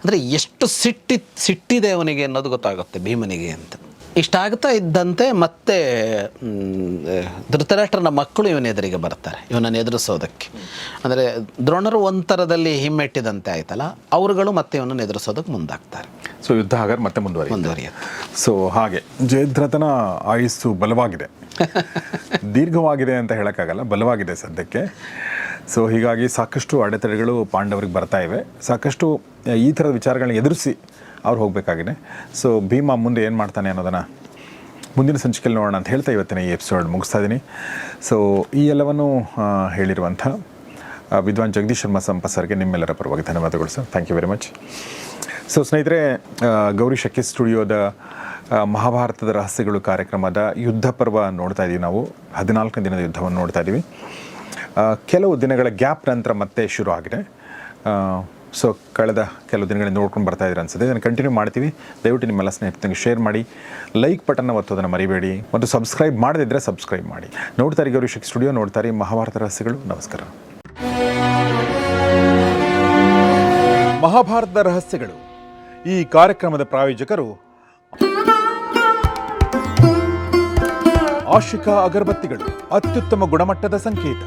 ಅಂದರೆ ಎಷ್ಟು ಸಿಟ್ಟಿ ಸಿಟ್ಟಿದೆ ಅವನಿಗೆ ಅನ್ನೋದು ಗೊತ್ತಾಗುತ್ತೆ ಭೀಮನಿಗೆ ಅಂತ. ಇಷ್ಟಾಗ್ತಾ ಇದ್ದಂತೆ ಮತ್ತೆ ಧೃತರಾಷ್ಟ್ರನ ಮಕ್ಕಳು ಇವನ ಎದುರಿಗೆ ಬರ್ತಾರೆ ಇವನನ್ನು ಎದುರಿಸೋದಕ್ಕೆ. ಅಂದರೆ ದ್ರೋಣರು ಒಂಥರದಲ್ಲಿ ಹಿಮ್ಮೆಟ್ಟಿದಂತೆ ಆಯ್ತಲ್ಲ ಅವರುಗಳು ಮತ್ತೆ ಇವನನ್ನು ಎದುರಿಸೋದಕ್ಕೆ ಮುಂದಾಗ್ತಾರೆ. ಸೊ ಯುದ್ಧ ಹಾಗಾದ್ರೆ ಮತ್ತೆ ಮುಂದುವರಿ ಮುಂದುವರಿಯುತ್ತೆ. ಸೊ ಹಾಗೆ ಜಯದ್ರಥನ ಆಯುಸ್ಸು ಬಲವಾಗಿದೆ. [LAUGHS] ದೀರ್ಘವಾಗಿದೆ ಅಂತ ಹೇಳೋಕ್ಕಾಗಲ್ಲ ಬಲವಾಗಿದೆ ಸದ್ಯಕ್ಕೆ. ಸೊ ಹೀಗಾಗಿ ಸಾಕಷ್ಟು ಅಡೆತಡೆಗಳು ಪಾಂಡವರಿಗೆ ಬರ್ತಾ ಇವೆ. ಸಾಕಷ್ಟು ಈ ಥರದ ವಿಚಾರಗಳನ್ನ ಎದುರಿಸಿ ಅವ್ರು ಹೋಗಬೇಕಾಗಿದೆ. ಸೊ ಭೀಮ ಮುಂದೆ ಏನು ಮಾಡ್ತಾನೆ ಅನ್ನೋದನ್ನು ಮುಂದಿನ ಸಂಚಿಕೆಯಲ್ಲಿ ನೋಡೋಣ ಅಂತ ಹೇಳ್ತಾ ಇವತ್ತಿನ ಈ ಎಪಿಸೋಡ್ ಮುಗಿಸ್ತಾ ಇದ್ದೀನಿ ಸೊ ಈ ಎಲ್ಲವನ್ನು ಹೇಳಿರುವಂಥ ವಿದ್ವಾನ್ ಜಗದೀಶ್ ಶರ್ಮಾ ಸಂಪ ಸರ್ಗೆ ನಿಮ್ಮೆಲ್ಲರ ಪರವಾಗಿ ಧನ್ಯವಾದಗಳು sir. Thank you very much so ಸ್ನೇಹಿತರೆ ಗೌರಿ ಶಕ್ತಿ ಸ್ಟುಡಿಯೋದ ಮಹಾಭಾರತದ ರಹಸ್ಯಗಳು ಕಾರ್ಯಕ್ರಮದ ಯುದ್ಧ ಪರ್ವ ನೋಡ್ತಾ ಇದ್ದೀವಿ ನಾವು. ಹದಿನಾಲ್ಕನೇ ದಿನದ ಯುದ್ಧವನ್ನು ನೋಡ್ತಾ ಇದ್ದೀವಿ ಕೆಲವು ದಿನಗಳ ಗ್ಯಾಪ್ ನಂತರ ಮತ್ತೆ ಶುರು ಆಗಿದೆ. ಸೊ ಕಳೆದ ಕೆಲವು ದಿನಗಳಿಂದ ನೋಡ್ಕೊಂಡು ಬರ್ತಾ ಇದ್ದೀರ ಅನ್ಸುತ್ತೆ. ಇದನ್ನು ಕಂಟಿನ್ಯೂ ಮಾಡ್ತೀವಿ. ದಯವಿಟ್ಟು ನಿಮ್ಮೆಲ್ಲ ಸ್ನೇಹಿತರಿಗೆ ಶೇರ್ ಮಾಡಿ. ಲೈಕ್ ಬಟನ್ನ ಒತ್ತೋದನ್ನು ಮರಿಬೇಡಿ. ಮತ್ತು ಸಬ್ಸ್ಕ್ರೈಬ್ ಮಾಡದಿದ್ದರೆ ಸಬ್ಸ್ಕ್ರೈಬ್ ಮಾಡಿ. ನೋಡ್ತಾರೆ ಗೌರಿ ಶಿಕ್ ಸ್ಟುಡಿಯೋ ನೋಡ್ತಾರೆ ಮಹಾಭಾರತ ರಹಸ್ಯಗಳು. ನಮಸ್ಕಾರ. ಮಹಾಭಾರತದ ರಹಸ್ಯಗಳು. ಈ ಕಾರ್ಯಕ್ರಮದ ಪ್ರಾಯೋಜಕರು ಆಶಿಕಾ ಅಗರಬತ್ತಿಗಳು. ಅತ್ಯುತ್ತಮ ಗುಣಮಟ್ಟದ ಸಂಕೇತ.